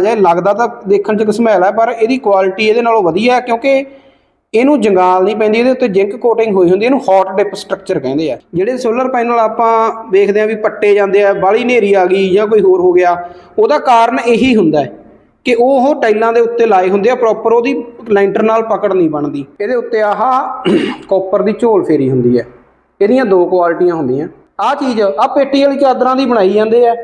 ਜਾਏ, ਲੱਗਦਾ ਤਾਂ ਦੇਖਣ 'ਚ ਘਸਮੈਲ ਹੈ ਪਰ ਇਹਦੀ ਕੁਆਲਿਟੀ ਇਹਦੇ ਨਾਲੋਂ ਵਧੀਆ ਹੈ ਕਿਉਂਕਿ ਇਹਨੂੰ ਜੰਗਾਲ ਨਹੀਂ ਪੈਂਦੀ, ਇਹਦੇ ਉੱਤੇ ਜਿੰਕ ਕੋਟਿੰਗ ਹੋਈ ਹੁੰਦੀ ਇਹਨੂੰ ਹੌਟ ਡਿਪ ਸਟਰਕਚਰ ਕਹਿੰਦੇ ਆ। ਜਿਹੜੇ ਸੋਲਰ ਪੈਨਲ ਆਪਾਂ ਵੇਖਦੇ ਆ ਵੀ ਪੱਟੇ ਜਾਂਦੇ ਆ ਬਾਲੀ ਹਨੇਰੀ ਆ ਗਈ ਜਾਂ ਕੋਈ ਹੋਰ ਹੋ ਗਿਆ, ਉਹਦਾ ਕਾਰਨ ਇਹੀ ਹੁੰਦਾ ਕਿ ਉਹ ਟਾਈਲਾਂ ਦੇ ਉੱਤੇ ਲਾਏ ਹੁੰਦੇ ਆ ਪ੍ਰੋਪਰ ਉਹਦੀ ਲੈਂਟਰ ਨਾਲ ਪਕੜ ਨਹੀਂ ਬਣਦੀ। ਇਹਦੇ ਉੱਤੇ ਆਹ ਕਾਪਰ ਦੀ ਝੋਲ ਫੇਰੀ ਹੁੰਦੀ ਹੈ। ਇਹਦੀਆਂ ਦੋ ਕੁਆਲਿਟੀਆਂ ਹੁੰਦੀਆਂ। ਆਹ ਚੀਜ਼ ਆ ਪੇਟੀ ਵਾਲੀ ਚਾਦਰਾਂ ਦੀ ਬਣਾਈ ਜਾਂਦੇ ਆ।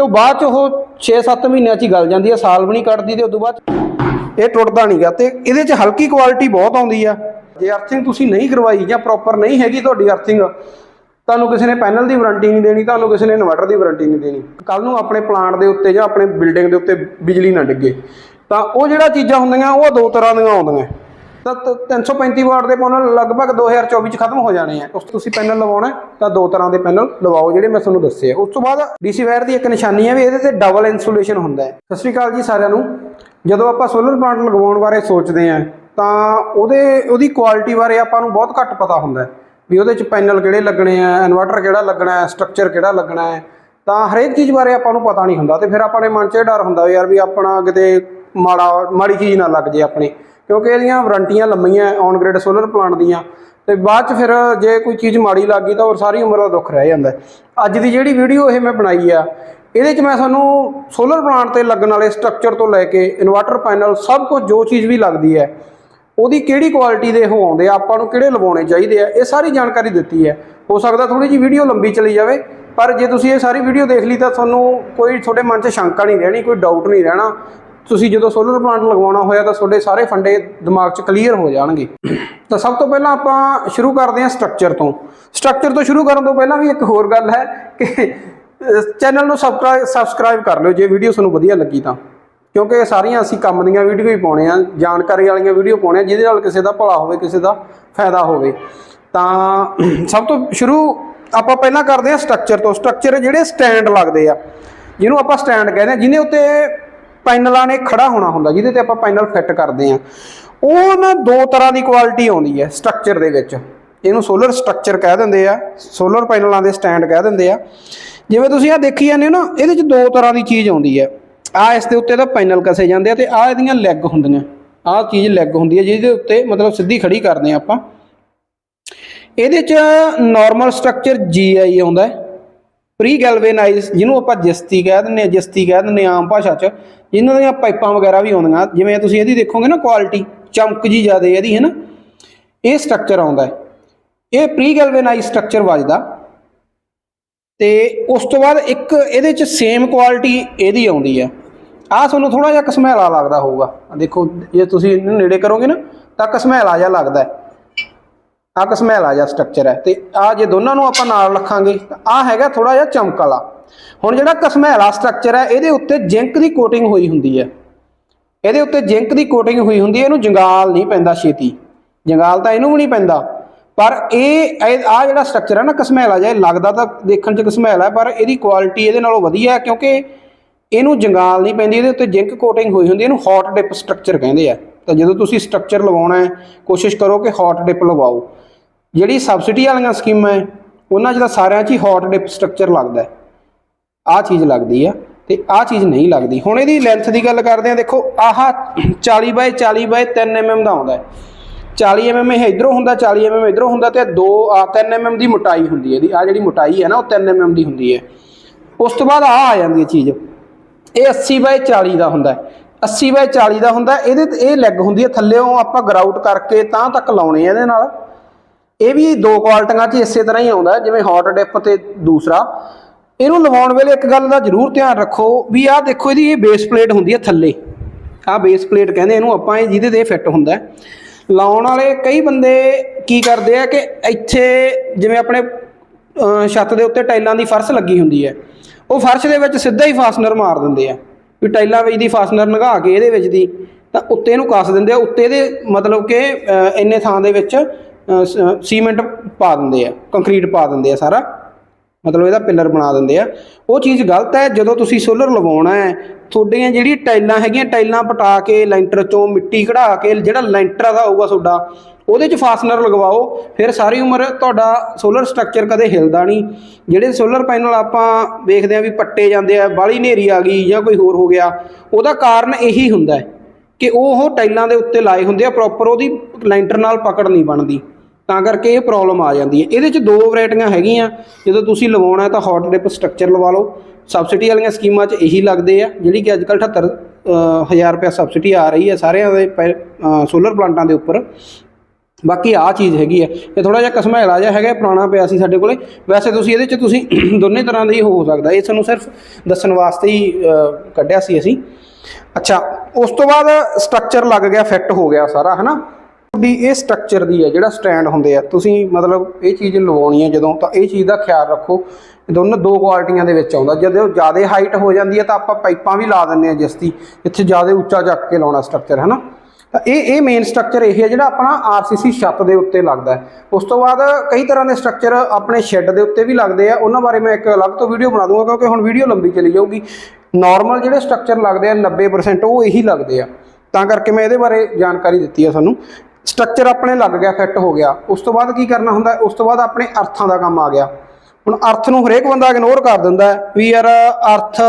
ਤੇ ਉਹ ਬਾਅਦ ਚ ਉਹ 6-7 ਮਹੀਨਿਆਂ ਚ ਹੀ ਗਲ ਜਾਂਦੀ ਆ ਸਾਲ ਵੀ ਨਹੀਂ ਕੱਢਦੀ ਤੇ ਉਦੋਂ ਬਾਅਦ ਇਹ ਟੁੱਟਦਾ ਨਹੀਂਗਾ ਤੇ ਇਹਦੇ ਚ ਹਲਕੀ ਕੁਆਲਿਟੀ ਬਹੁਤ ਆਉਂਦੀ ਆ। ਜੇ ਅਰਥਿੰਗ ਤੁਸੀਂ ਨਹੀਂ ਕਰਵਾਈ ਜਾਂ ਪ੍ਰੋਪਰ ਨਹੀਂ ਹੈਗੀ ਤੁਹਾਡੀ ਅਰਥਿੰਗ ਤੁਹਾਨੂੰ ਕਿਸੇ ਨੇ ਪੈਨਲ ਦੀ ਵਾਰੰਟੀ ਨਹੀਂ ਦੇਣੀ ਤੁਹਾਨੂੰ ਕਿਸੇ ਨੇ ਇਨਵਰਟਰ ਦੀ ਵਾਰੰਟੀ ਨਹੀਂ ਦੇਣੀ। ਕੱਲ ਨੂੰ ਆਪਣੇ ਪਲਾਂਟ ਦੇ ਉੱਤੇ ਜਾਂ ਆਪਣੇ ਬਿਲਡਿੰਗ ਦੇ ਉੱਤੇ ਬਿਜਲੀ ਨਾ ਡਿੱਗੇ। ਤਾਂ ਉਹ ਜਿਹੜਾ ਚੀਜ਼ਾਂ ਹੁੰਦੀਆਂ ਉਹ ਦੋ ਤਰ੍ਹਾਂ ਦੀਆਂ ਆਉਂਦੀਆਂ। ਤਾਂ ਤ- 335 ਵਾਟ ਦੇ ਪੈਨਲ ਲਗਭਗ 2024 ਚ ਖਤਮ ਹੋ ਜਾਣੇ ਆ। ਉਸ ਤੋਂ ਤੁਸੀਂ ਪੈਨਲ ਲਵਾਉਣਾ ਤਾਂ ਦੋ ਤਰ੍ਹਾਂ ਦੇ ਪੈਨਲ ਲਵਾਓ, ਜਿਹੜੇ ਮੈਂ ਤੁਹਾਨੂੰ ਦੱਸੇ ਆ। ਉਸ ਤੋਂ ਬਾਅਦ ਡੀਸੀ ਵਾਇਰ ਦੀ ਇੱਕ ਨਿਸ਼ਾਨੀ ਹੈ ਵੀ ਇਹਦੇ ਤੇ ਡਬਲ ਇਨਸੂਲੇਸ਼ਨ ਹੁੰਦਾ ਹੈ। ਸਤਿ ਸ਼੍ਰੀ ਅਕਾਲ ਜੀ ਸਾਰਿਆਂ ਨੂੰ। ਜਦੋਂ ਆਪਾਂ ਸੋਲਰ ਪਲਾਂਟ ਲਗਵਾਉਣ ਬਾਰੇ ਸੋਚਦੇ ਆ ਤਾਂ ਉਹਦੇ, ਉਹਦੀ ਕੁਆਲਿਟੀ ਬਾਰੇ ਆਪਾਂ ਨੂੰ ਬਹੁਤ ਘੱਟ ਪਤਾ ਹੁੰਦਾ ਹੈ। ਵੀ ਉਹਦੇ ਚ ਪੈਨਲ ਕਿਹੜੇ ਲੱਗਣੇ ਆ ਇਨਵਰਟਰ ਕਿਹੜਾ ਲੱਗਣਾ ਹੈ ਸਟਰਕਚਰ ਕਿਹੜਾ ਲੱਗਣਾ ਹੈ। ਤਾਂ ਹਰੇਕ ਚੀਜ਼ ਬਾਰੇ ਆਪਾਂ ਨੂੰ ਪਤਾ ਨਹੀਂ ਹੁੰਦਾ, ਤੇ ਫਿਰ ਆਪਾਂ ਦੇ ਮਨ 'ਚ ਇਹ ਡਰ ਹੁੰਦਾ ਯਾਰ ਵੀ ਆਪਣਾ ਕਿਤੇ ਮਾੜਾ, ਮਾੜੀ ਚੀਜ਼ ਨਾ ਲੱਗ ਜੇ ਆਪਣੇ। ਕਿਉਂਕਿ ਇਹਦੀਆਂ ਵਾਰੰਟੀਆਂ ਲੰਮੀਆਂ ਔਨ ਗ੍ਰਿਡ ਸੋਲਰ ਪਲਾਂਟ ਦੀਆਂ, ਤੇ ਬਾਅਦ 'ਚ ਫਿਰ ਜੇ ਕੋਈ ਚੀਜ਼ ਮਾੜੀ ਲੱਗ ਗਈ ਤਾਂ ਉਹ ਸਾਰੀ ਉਮਰ ਦਾ ਦੁੱਖ ਰਹਿ ਜਾਂਦਾ। ਅੱਜ ਦੀ ਜਿਹੜੀ ਵੀਡੀਓ ਇਹ ਮੈਂ ਬਣਾਈ ਆ, ਇਹਦੇ 'ਚ ਮੈਂ ਤੁਹਾਨੂੰ ਸੋਲਰ ਪਲਾਂਟ ਤੇ ਲੱਗਣ ਵਾਲੇ ਸਟਰਕਚਰ ਤੋਂ ਲੈ ਕੇ ਇਨਵਰਟਰ ਪੈਨਲ ਸਭ ਕੁਝ ਜੋ ਚੀਜ਼ ਵੀ ਲੱਗਦੀ ਹੈ, ਉਹਦੀ ਕਿਹੜੀ ਕੁਆਲਿਟੀ ਦੇ ਉਹ ਆਉਂਦੇ ਆ, ਆਪਾਂ ਨੂੰ ਕਿਹੜੇ ਲਵਾਉਣੇ ਚਾਹੀਦੇ ਆ, ਇਹ ਸਾਰੀ ਜਾਣਕਾਰੀ ਦਿੱਤੀ ਹੈ। ਹੋ ਸਕਦਾ ਥੋੜੀ ਜੀ ਵੀਡੀਓ ਲੰਬੀ ਚਲੀ ਜਾਵੇ, ਪਰ ਜੇ ਤੁਸੀਂ ਇਹ ਸਾਰੀ ਵੀਡੀਓ ਦੇਖ ਲਈ ਤਾਂ ਤੁਹਾਨੂੰ ਕੋਈ ਤੁਹਾਡੇ ਮਨ 'ਚ ਸ਼ੰਕਾ ਨਹੀਂ ਰਹਿਣੀ, ਕੋਈ ਡਾਊਟ ਨਹੀਂ ਰਹਿਣਾ। ਤੁਸੀਂ ਜਦੋਂ ਸੋਲਰ ਪਲਾਂਟ ਲਗਵਾਉਣਾ ਹੋਇਆ ਤਾਂ ਤੁਹਾਡੇ ਸਾਰੇ ਫੰਡੇ ਦਿਮਾਗ 'ਚ ਕਲੀਅਰ ਹੋ ਜਾਣਗੇ। ਤਾਂ ਸਭ ਤੋਂ ਪਹਿਲਾਂ ਆਪਾਂ ਸ਼ੁਰੂ ਕਰਦੇ ਹਾਂ ਸਟਰਕਚਰ ਤੋਂ। ਸਟਰਕਚਰ ਤੋਂ ਸ਼ੁਰੂ ਕਰਨ ਤੋਂ ਪਹਿਲਾਂ ਵੀ ਇੱਕ ਹੋਰ ਗੱਲ ਹੈ ਕਿ ਚੈਨਲ ਨੂੰ ਸਬਸਕ੍ਰਾਈਬ ਸਬਸਕ੍ਰਾਈਬ ਕਰ ਲਿਓ ਜੇ ਵੀਡੀਓ ਤੁਹਾਨੂੰ ਵਧੀਆ ਲੱਗੀ ਤਾਂ। ਕਿਉਂਕਿ ਇਹ ਸਾਰੀਆਂ ਅਸੀਂ ਕੰਮ ਦੀਆਂ ਵੀਡੀਓ ਹੀ ਪਾਉਣੇ ਆ ਜਾਣਕਾਰੀ ਵਾਲੀਆਂ ਵੀਡੀਓ ਪਾਉਣੇ ਆ ਜਿਹਦੇ ਨਾਲ ਕਿਸੇ ਦਾ ਭਲਾ ਹੋਵੇ, ਕਿਸੇ ਦਾ ਫਾਇਦਾ ਹੋਵੇ। ਤਾਂ ਸਭ ਤੋਂ ਸ਼ੁਰੂ ਆਪਾਂ ਪਹਿਲਾਂ ਕਰਦੇ ਹਾਂ ਸਟਰਕਚਰ ਤੋਂ। ਸਟਰਕਚਰ ਜਿਹੜੇ ਸਟੈਂਡ ਲੱਗਦੇ ਆ, ਜਿਹਨੂੰ ਆਪਾਂ ਸਟੈਂਡ ਕਹਿੰਦੇ ਆ ਜਿਹਦੇ ਉੱਤੇ ਪੈਨਲਾਂ ਨੇ ਖੜਾ ਹੋਣਾ ਹੁੰਦਾ, ਜਿਹਦੇ ਤੇ ਆਪਾਂ ਪੈਨਲ ਫਿੱਟ ਕਰਦੇ ਆ ਉਹ ਨਾ ਦੋ ਤਰ੍ਹਾਂ ਦੀ ਕੁਆਲਿਟੀ ਆਉਂਦੀ ਹੈ ਸਟਰਕਚਰ ਦੇ ਵਿੱਚ। ਇਹਨੂੰ ਸੋਲਰ ਸਟਰਕਚਰ ਕਹਿ ਦਿੰਦੇ ਆ, ਸੋਲਰ ਪੈਨਲਾਂ ਦੇ ਸਟੈਂਡ ਕਹਿ ਦਿੰਦੇ ਆ। ਜਿਵੇਂ ਤੁਸੀਂ ਆ ਦੇਖੀ ਜਾਂਦੇ ਹੋ ਨਾ, ਇਹਦੇ ਚ ਦੋ ਤਰ੍ਹਾਂ ਦੀ ਚੀਜ਼ ਆਉਂਦੀ ਹੈ। ਆ ਇਸ ਦੇ ਉੱਤੇ ਤਾਂ ਪੈਨਲ ਕਸੇ ਜਾਂਦੇ ਆ ਤੇ ਆ ਇਹਦੀਆਂ ਲੈਗ ਹੁੰਦੀਆਂ। ਆਹ ਚੀਜ਼ ਲੈਗ ਹੁੰਦੀ ਹੈ, ਜਿਹਦੇ ਉੱਤੇ ਮਤਲਬ ਸਿੱਧੀ ਖੜੀ ਕਰਦੇ ਆ ਆਪਾਂ। ਇਹਦੇ ਚ ਨਾਰਮਲ ਸਟਰਕਚਰ GI ਆਉਂਦਾ ਹੈ। ਪ੍ਰੀ ਗੈਲਵੇਨਾਈਜ਼ ਜਿਹਨੂੰ ਆਪਾਂ ਜਿਸਤੀ ਕਹਿ ਦਿੰਦੇ ਆ, ਜਿਸਤੀ ਕਹਿ ਦਿੰਦੇ ਆ ਆਮ ਭਾਸ਼ਾ 'ਚ, ਇਹਨਾਂ ਦੀਆਂ ਪਾਈਪਾਂ ਵਗੈਰਾ ਵੀ ਆਉਂਦੀਆਂ। ਜਿਵੇਂ ਤੁਸੀਂ ਇਹਦੀ ਦੇਖੋਗੇ ਨਾ ਕੁਆਲਿਟੀ ਚਮਕ ਜੀ ਜ਼ਿਆਦਾ ਇਹਦੀ ਹੈ ਨਾ ਇਹ ਸਟਰਕਚਰ ਆਉਂਦਾ ਹੈ। ਇਹ ਪ੍ਰੀ ਗੈਲਵੇਨਾਈਜ਼ ਸਟਰਕਚਰ ਵੱਜਦਾ। ਤੇ ਉਸ ਤੋਂ ਬਾਅਦ ਇੱਕ ਇਹਦੇ 'ਚ ਸੇਮ ਕੁਆਲਿਟੀ ਇਹਦੀ ਆਉਂਦੀ ਹੈ। ਆਹ ਤੁਹਾਨੂੰ ਥੋੜਾ ਜਿਹਾ ਕਸਮੈਲਾ ਲੱਗਦਾ ਹੋਊਗਾ। ਦੇਖੋ, ਜੇ ਤੁਸੀਂ ਇਹਨੂੰ ਨੇੜੇ ਕਰੋਗੇ ਨਾ, ਤਾਂ ਕਸਮੈਲਾ ਜਿਹਾ ਲੱਗਦਾ ਹੈ। ਆਹ ਕਸਮੈਲਾ ਜਿਹਾ ਸਟਰਕਚਰ ਹੈ ਤੇ ਆਹ ਜੇ ਦੋਨਾਂ ਨੂੰ ਆਪਾਂ ਨਾਲ ਰੱਖਾਂਗੇ, ਤਾਂ ਆਹ ਹੈਗਾ ਥੋੜਾ ਜਿਹਾ ਚਮਕ ਵਾਲਾ। ਹੁਣ ਜਿਹੜਾ ਕਸਮੈਲਾ ਸਟਰਕਚਰ ਹੈ ਇਹਦੇ ਉੱਤੇ ਜਿੰਕ ਦੀ ਕੋਟਿੰਗ ਹੋਈ ਹੁੰਦੀ ਹੈ ਇਹਦੇ ਉੱਤੇ ਜਿੰਕ ਦੀ ਕੋਟਿੰਗ ਹੋਈ ਹੁੰਦੀ ਹੈ ਇਹਨੂੰ ਜੰਗਾਲ ਨਹੀਂ ਪੈਂਦਾ ਛੇਤੀ। ਜੰਗਾਲ ਤਾਂ ਇਹਨੂੰ ਵੀ ਨਹੀਂ ਪੈਂਦਾ। ਪਰ ਇਹ ਆ ਜਿਹੜਾ ਸਟਰਕਚਰ ਹੈ ਨਾ ਕਸਮੈਲਾ ਜਿਹਾ ਇਹ ਲੱਗਦਾ ਤਾਂ ਦੇਖਣ 'ਚ ਕਸਮੈਲਾ ਹੈ ਪਰ ਇਹਦੀ ਕੁਆਲਿਟੀ ਇਹਦੇ ਨਾਲੋਂ ਵਧੀਆ ਹੈ ਕਿਉਂਕਿ ਇਹਨੂੰ ਜੰਗਾਲ ਨਹੀਂ ਪੈਂਦੀ, ਇਹਦੇ ਉੱਤੇ ਜਿੰਕ ਕੋਟਿੰਗ ਹੋਈ ਹੁੰਦੀ ਇਹਨੂੰ ਹੌਟ ਡਿਪ ਸਟਰਕਚਰ ਕਹਿੰਦੇ ਆ। ਤਾਂ ਜਦੋਂ ਤੁਸੀਂ ਸਟਰਕਚਰ ਲਵਾਉਣਾ ਹੈ, ਕੋਸ਼ਿਸ਼ ਕਰੋ ਕਿ ਹੌਟ ਡਿਪ ਲਵਾਓ। ਜਿਹੜੀ ਸਬਸਿਡੀ ਵਾਲੀਆਂ ਸਕੀਮਾਂ ਹੈ, ਉਹਨਾਂ 'ਚ ਤਾਂ ਸਾਰਿਆਂ 'ਚ ਹੀ ਹੌਟ ਡਿਪ ਸਟਰਕਚਰ ਲੱਗਦਾ ਹੈ। ਆਹ ਚੀਜ਼ ਲੱਗਦੀ ਆ ਤੇ ਆਹ ਚੀਜ਼ ਨਹੀਂ ਲੱਗਦੀ। ਹੁਣ ਇਹਦੀ ਲੈਂਥ ਦੀ ਗੱਲ ਕਰਦੇ ਆ, ਦੇਖੋ, ਆਹ 40 ਬਾਈ 40 ਬਾਈ 3 mm ਦਾ ਆਉਂਦਾ ਹੈ। 40 mm ਇਹ ਇਧਰੋਂ ਹੁੰਦਾ 40 mm ਇਧਰੋਂ ਹੁੰਦਾ ਤੇ 2 ਆ 3 mm ਦੀ ਮੋਟਾਈ ਹੁੰਦੀ ਹੈ ਇਹਦੀ। ਆ ਜਿਹੜੀ ਮੋਟਾਈ ਹੈ ਨਾ, ਉਹ 3 mm ਦੀ ਹੁੰਦੀ ਹੈ। ਉਸ ਤੋਂ ਬਾਅਦ ਆ ਆ ਜਾਂਦੀ ਹੈ ਚੀਜ਼। ਇਹ 80 ਬਾਏ 40 ਦਾ ਹੁੰਦਾ ਹੈ। 80 ਬਾਈ 40 ਦਾ ਹੁੰਦਾ, ਇਹਦੇ ਤੇ ਇਹ ਲੈਗ ਹੁੰਦੀ ਹੈ ਥੱਲੇੋਂ ਆਪਾਂ ਗਰਾਊਟ ਕਰਕੇ ਤਾਂ ਤੱਕ ਲਾਉਣੇ ਆ ਇਹਦੇ ਨਾਲ। ਇਹ ਵੀ ਦੋ ਕੁਆਲਟੀਆਂ 'ਚ ਇਸੇ ਤਰ੍ਹਾਂ ਹੀ ਆਉਂਦਾ, ਜਿਵੇਂ ਹੌਟ ਡਿਪ ਤੇ ਦੂਸਰਾ। ਇਹਨੂੰ ਲਵਾਉਣ ਵੇਲੇ ਇੱਕ ਗੱਲ ਦਾ ਜ਼ਰੂਰ ਧਿਆਨ ਰੱਖੋ ਵੀ ਆਹ ਦੇਖੋ ਇਹਦੀ ਇਹ ਬੇਸ ਪਲੇਟ ਹੁੰਦੀ ਹੈ ਥੱਲੇ। ਆਹ ਬੇਸ ਪਲੇਟ ਕਹਿੰਦੇ ਇਹਨੂੰ ਆਪਾਂ ਇਹ ਜਿਹਦੇ ਤੇ ਫਿੱਟ ਹੁੰਦਾ ਹੈ। ਲਾਉਣ ਵਾਲੇ ਕਈ ਬੰਦੇ ਕੀ ਕਰਦੇ ਆ ਕਿ ਇੱਥੇ ਜਿਵੇਂ ਆਪਣੇ ਛੱਤ ਦੇ ਉੱਤੇ ਟਾਈਲਾਂ ਦੀ ਫਰਸ਼ ਲੱਗੀ ਹੁੰਦੀ ਹੈ। ਉਹ ਫਰਸ਼ ਦੇ ਵਿੱਚ ਸਿੱਧਾ ਹੀ ਫਾਸਨਰ ਮਾਰ ਦਿੰਦੇ ਆ। ਵੀ ਟਾਈਲਾਂ ਵਿੱਚ ਦੀ ਫਾਸਨਰ ਨਗਾ ਕੇ ਇਹਦੇ ਵਿੱਚ ਦੀ ਤਾਂ ਉੱਤੇ ਇਹਨੂੰ ਕੱਸ ਦਿੰਦੇ ਆ। ਉੱਤੇ ਇਹਦੇ ਮਤਲਬ ਕਿ ਇੰਨੇ ਥਾਂ ਦੇ ਵਿੱਚ ਸੀਮੈਂਟ ਪਾ ਦਿੰਦੇ ਆ, ਕੰਕਰੀਟ ਪਾ ਦਿੰਦੇ ਆ ਸਾਰਾ। ਮਤਲਬ ਇਹਦਾ ਪਿੱਲਰ ਬਣਾ ਦਿੰਦੇ ਆ। ਉਹ ਚੀਜ਼ ਗਲਤ ਹੈ, ਜਦੋਂ ਤੁਸੀਂ ਸੋਲਰ ਲਵਾਉਣਾ ਹੈ, ਤੁਹਾਡੀਆਂ ਜਿਹੜੀ ਟਾਈਲਾਂ ਹੈਗੀਆਂ, ਟਾਈਲਾਂ ਪਟਾ ਕੇ, ਲੈਂਟਰ ਚੋਂ ਮਿੱਟੀ ਕਢਾ ਕੇ, ਜਿਹੜਾ ਲੈਂਟਰ ਦਾ ਹੋਊਗਾ ਤੁਹਾਡਾ, ਉਹਦੇ 'ਚ ਫਾਸਨਰ ਲਗਵਾਓ, ਫਿਰ ਸਾਰੀ ਉਮਰ ਤੁਹਾਡਾ ਸੋਲਰ ਸਟਰਕਚਰ ਕਦੇ ਹਿਲਦਾ ਨਹੀਂ। ਜਿਹੜੇ ਸੋਲਰ ਪੈਨਲ ਆਪਾਂ ਵੇਖਦੇ ਆ ਵੀ ਪੱਟੇ ਜਾਂਦੇ ਆ ਬਾਲੀ ਹਨੇਰੀ ਆ ਗਈ ਜਾਂ ਕੋਈ ਹੋਰ ਹੋ ਗਿਆ, ਉਹਦਾ ਕਾਰਨ ਇਹੀ ਹੁੰਦਾ ਹੈ। ਕਿ ਉਹ ਟਾਈਲਾਂ ਦੇ ਉੱਤੇ ਲਾਏ ਹੁੰਦੇ ਆ ਪ੍ਰੋਪਰ ਉਹਦੀ ਲੈਂਟਰ ਨਾਲ ਪਕੜ ਨਹੀਂ ਬਣਦੀ। ਤਾਂ ਕਰਕੇ ਇਹ ਪ੍ਰੋਬਲਮ ਆ ਜਾਂਦੀ ਹੈ। ਇਹਦੇ 'ਚ ਦੋ ਵੈਰਾਈਟੀਆਂ ਹੈਗੀਆਂ। ਜਦੋਂ ਤੁਸੀਂ ਲਵਾਉਣਾ ਤਾਂ ਹੌਟ ਡਿਪ ਸਟਰਕਚਰ ਲਵਾ ਲਓ। ਸਬਸਿਡੀ ਵਾਲੀਆਂ ਸਕੀਮਾਂ 'ਚ ਇਹੀ ਲੱਗਦੇ ਆ, ਜਿਹੜੀ ਕਿ ਅੱਜ ਕੱਲ੍ਹ 78 ਹਜ਼ਾਰ ਰੁਪਏ ਸਬਸਿਡੀ ਆ ਰਹੀ ਹੈ ਸਾਰਿਆਂ ਦੇ ਸੋਲਰ ਪਲਾਂਟਾਂ ਦੇ ਉੱਪਰ। ਬਾਕੀ ਆ ਚੀਜ਼ ਹੈਗੀ ਹੈ ਇਹ ਥੋੜਾ ਜਿਹਾ ਕਸਮੈਲਾ ਜਿਹਾ ਹੈਗਾ ਪੁਰਾਣਾ ਪਿਆ ਸੀ ਸਾਡੇ ਕੋਲੇ। ਵੈਸੇ ਤੁਸੀਂ ਇਹਦੇ 'ਚ ਤੁਸੀਂ ਦੋਨੇ ਤਰ੍ਹਾਂ ਦਾ ਹੀ ਹੋ ਸਕਦਾ। ਇਹ ਤੁਹਾਨੂੰ ਸਿਰਫ ਦੱਸਣ ਵਾਸਤੇ ਹੀ ਕੱਢਿਆ ਸੀ ਅਸੀਂ। ਅੱਛਾ, ਉਸ ਤੋਂ ਬਾਅਦ ਸਟਰਕਚਰ ਲੱਗ ਗਿਆ ਫਿੱਟ ਹੋ ਗਿਆ ਸਾਰਾ, ਹਨਾ? ਵੀ ਇਹ ਸਟਰਕਚਰ ਦੀ ਹੈ, ਜਿਹੜਾ ਸਟੈਂਡ ਹੁੰਦੇ ਆ, ਤੁਸੀਂ ਮਤਲਬ ਇਹ ਚੀਜ਼ ਲਵਾਉਣੀ ਹੈ ਜਦੋਂ, ਤਾਂ ਇਹ ਚੀਜ਼ ਦਾ ਖਿਆਲ ਰੱਖੋ। ਦੋਨੋਂ, ਦੋ ਕੁਆਲਿਟੀਆਂ ਦੇ ਵਿੱਚ ਆਉਂਦਾ, ਜਦੋਂ ਜ਼ਿਆਦਾ ਹਾਈਟ ਹੋ ਜਾਂਦੀ ਹੈ, ਤਾਂ ਆਪਾਂ ਪਾਈਪਾਂ ਵੀ ਲਾ ਦਿੰਦੇ ਆ ਜਿਸ ਦੀ ਇੱਥੇ ਜ਼ਿਆਦਾ ਉੱਚਾ ਚੱਕ ਕੇ ਲਾਉਣਾ ਸਟਰਕਚਰ ਹਨਾ? ਤਾਂ ਇਹ ਇਹ ਮੇਨ ਸਟਰਕਚਰ ਇਹ ਹੈ, ਜਿਹੜਾ ਆਪਣਾ ਆਰਸੀਸੀ ਛੱਤ ਦੇ ਉੱਤੇ ਲੱਗਦਾ ਹੈ। ਉਸ ਤੋਂ ਬਾਅਦ ਕਈ ਤਰ੍ਹਾਂ ਦੇ ਸਟਰਕਚਰ ਆਪਣੇ ਸ਼ੈੱਡ ਦੇ ਉੱਤੇ ਵੀ ਲੱਗਦੇ ਆ, ਉਹਨਾਂ ਬਾਰੇ ਮੈਂ ਇੱਕ ਅਲੱਗ ਤੋਂ ਵੀਡੀਓ ਬਣਾ ਦੂੰਗਾ, ਕਿਉਂਕਿ ਹੁਣ ਵੀਡੀਓ ਲੰਬੀ ਚਲੀ ਜਾਊਗੀ। ਨਾਰਮਲ ਜਿਹੜੇ ਸਟਰਕਚਰ ਲੱਗਦੇ ਆ 90% ਉਹ ਇਹੀ ਲੱਗਦੇ ਆ। ਤਾਂ ਕਰਕੇ ਮੈਂ ਇਹਦੇ ਬਾਰੇ ਜਾਣਕਾਰੀ ਦਿੱਤੀ ਆ ਤੁਹਾਨੂੰ ਸਟਰਕਚਰ ਆਪਣੇ ਲੱਗ ਗਿਆ ਫਿੱਟ ਹੋ ਗਿਆ। ਉਸ ਤੋਂ ਬਾਅਦ ਕੀ ਕਰਨਾ ਹੁੰਦਾ? ਉਸ ਤੋਂ ਬਾਅਦ ਆਪਣੇ ਅਰਥਾਂ ਦਾ ਕੰਮ ਆ ਗਿਆ। ਹੁਣ ਅਰਥ ਨੂੰ ਹਰੇਕ ਬੰਦਾ ਇਗਨੋਰ ਕਰ ਦਿੰਦਾ ਵੀ ਯਾਰ ਅਰਥ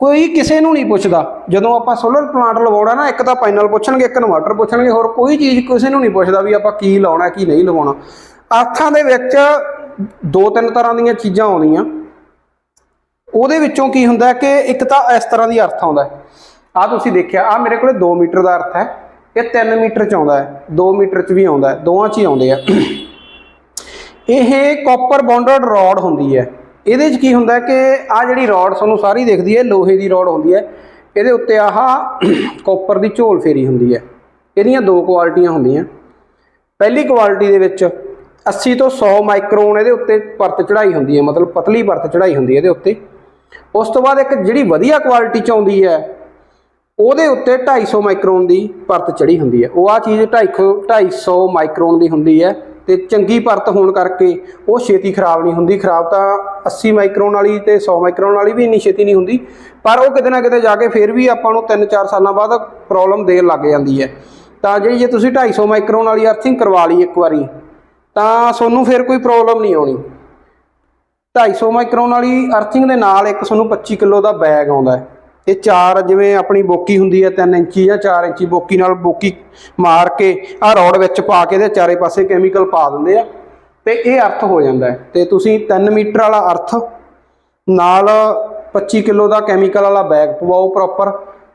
ਕੋਈ ਕਿਸੇ ਨੂੰ ਨਹੀਂ ਪੁੱਛਦਾ। ਜਦੋਂ ਆਪਾਂ ਸੋਲਰ ਪਲਾਂਟ ਲਵਾਉਣਾ ਨਾ, ਇੱਕ ਤਾਂ ਪੈਨਲ ਪੁੱਛਣਗੇ, ਇੱਕ ਇਨਵਰਟਰ ਪੁੱਛਣਗੇ, ਹੋਰ ਕੋਈ ਚੀਜ਼ ਕਿਸੇ ਨੂੰ ਨਹੀਂ ਪੁੱਛਦਾ ਵੀ ਆਪਾਂ ਕੀ ਲਾਉਣਾ, ਕੀ ਨਹੀਂ ਲਵਾਉਣਾ। ਅਰਥਾਂ ਦੇ ਵਿੱਚ ਦੋ ਤਿੰਨ ਤਰ੍ਹਾਂ ਦੀਆਂ ਚੀਜ਼ਾਂ ਆਉਂਦੀਆਂ। ਉਹਦੇ ਵਿੱਚੋਂ ਕੀ ਹੁੰਦਾ ਕਿ ਇੱਕ ਤਾਂ ਇਸ ਤਰ੍ਹਾਂ ਦੀ ਅਰਥ ਆਉਂਦਾ ਹੈ। ਆ ਤੁਸੀਂ ਦੇਖਿਆ ਆ ਮੇਰੇ ਕੋਲੇ 2 ਮੀਟਰ ਦਾ ਅਰਥ ਹੈ, ਇਹ 3 ਮੀਟਰ ਚ ਆਉਂਦਾ ਹੈ 2 ਮੀਟਰ ਚ ਵੀ ਆਉਂਦਾ ਹੈ, ਦੋਵਾਂ ਚ ਹੀ ਆਉਂਦੇ ਆ। ਇਹ ਕਾਪਰ ਬੌਂਡਡ ਰੋਡ ਹੁੰਦੀ ਹੈ। ਇਹਦੇ 'ਚ ਕੀ ਹੁੰਦਾ ਕਿ ਆ ਜਿਹੜੀ ਰੋਡ ਤੁਹਾਨੂੰ ਸਾਰੀ ਦਿਖਦੀ ਹੈ, ਲੋਹੇ ਦੀ ਰੋਡ ਹੁੰਦੀ ਹੈ, ਇਹਦੇ ਉੱਤੇ ਆਹ ਕਾਪਰ ਦੀ ਝੋਲ ਫੇਰੀ ਹੁੰਦੀ ਹੈ। ਇਹਦੀਆਂ ਦੋ ਕੁਆਲਿਟੀਆਂ ਹੁੰਦੀਆਂ। ਪਹਿਲੀ ਕੁਆਲਿਟੀ ਦੇ ਵਿੱਚ 80 ਤੋਂ 100 ਮਾਈਕਰੋਨ ਇਹਦੇ ਉੱਤੇ ਪਰਤ ਚੜਾਈ ਹੁੰਦੀ ਹੈ, ਮਤਲਬ ਪਤਲੀ ਪਰਤ ਚੜਾਈ ਹੁੰਦੀ ਹੈ ਇਹਦੇ ਉੱਤੇ। ਉਸ ਤੋਂ ਬਾਅਦ ਇੱਕ ਜਿਹੜੀ ਵਧੀਆ ਕੁਆਲਿਟੀ ਚ ਆਉਂਦੀ ਹੈ, ਉਹਦੇ ਉੱਤੇ 250 ਮਾਈਕਰੋਨ ਦੀ ਪਰਤ ਚੜੀ ਹੁੰਦੀ ਹੈ। ਉਹ ਆ ਚੀਜ਼ 250 250 ਮਾਈਕਰੋਨ ਦੀ ਹੁੰਦੀ ਹੈ ਤੇ ਚੰਗੀ ਪਰਤ ਹੋਣ ਕਰਕੇ ਉਹ ਛੇਤੀ ਖਰਾਬ ਨਹੀਂ ਹੁੰਦੀ। ਖਰਾਬ ਤਾਂ 80 ਮਾਈਕਰੋਨ ਵਾਲੀ ਤੇ 100 ਮਾਈਕਰੋਨ ਵਾਲੀ ਵੀ ਇੰਨੀ ਛੇਤੀ ਨਹੀਂ ਹੁੰਦੀ, ਪਰ ਉਹ ਕਿਤੇ ਨਾ ਕਿਤੇ ਜਾ ਕੇ ਫਿਰ ਵੀ ਆਪਾਂ ਨੂੰ 3-4 ਸਾਲਾਂ ਬਾਅਦ ਪ੍ਰੋਬਲਮ ਦੇਣ ਲੱਗ ਜਾਂਦੀ ਹੈ। ਤਾਂ ਜਿਹੜੀ ਜੇ ਤੁਸੀਂ 250 ਮਾਈਕਰੋਨ ਵਾਲੀ ਅਰਥਿੰਗ ਕਰਵਾ ਲਈ ਇੱਕ ਵਾਰੀ, ਤਾਂ ਤੁਹਾਨੂੰ ਫਿਰ ਕੋਈ ਪ੍ਰੋਬਲਮ ਨਹੀਂ ਆਉਣੀ। 250 ਮਾਈਕਰੋਨ ਵਾਲੀ ਅਰਥਿੰਗ ਦੇ ਨਾਲ ਇੱਕ ਤੁਹਾਨੂੰ 25 ਕਿਲੋ ਦਾ ਬੈਗ ਆਉਂਦਾ ਹੈ। ਇਹ ਚਾਰ ਜਿਵੇਂ ਆਪਣੀ ਬੋਕੀ ਹੁੰਦੀ ਹੈ 3 ਇੰਚੀ ਜਾਂ 4 ਇੰਚੀ ਬੋਕੀ ਨਾਲ ਬੋਕੀ ਮਾਰ ਕੇ ਆਹ ਰੋਡ ਵਿੱਚ ਪਾ ਕੇ ਇਹਦੇ ਚਾਰੇ ਪਾਸੇ ਕੈਮੀਕਲ ਪਾ ਦਿੰਦੇ ਆ। ਤੇ ਇਹ ਅਰਥ ਹੋ ਜਾਂਦਾ ਹੈ। ਤੇ ਤੁਸੀਂ 3 ਮੀਟਰ ਵਾਲਾ ਅਰਥ, ਨਾਲ 25 ਕਿਲੋ ਦਾ ਕੈਮੀਕਲ ਵਾਲਾ ਬੈਗ ਪਵਾਓ ਪ੍ਰੋਪਰ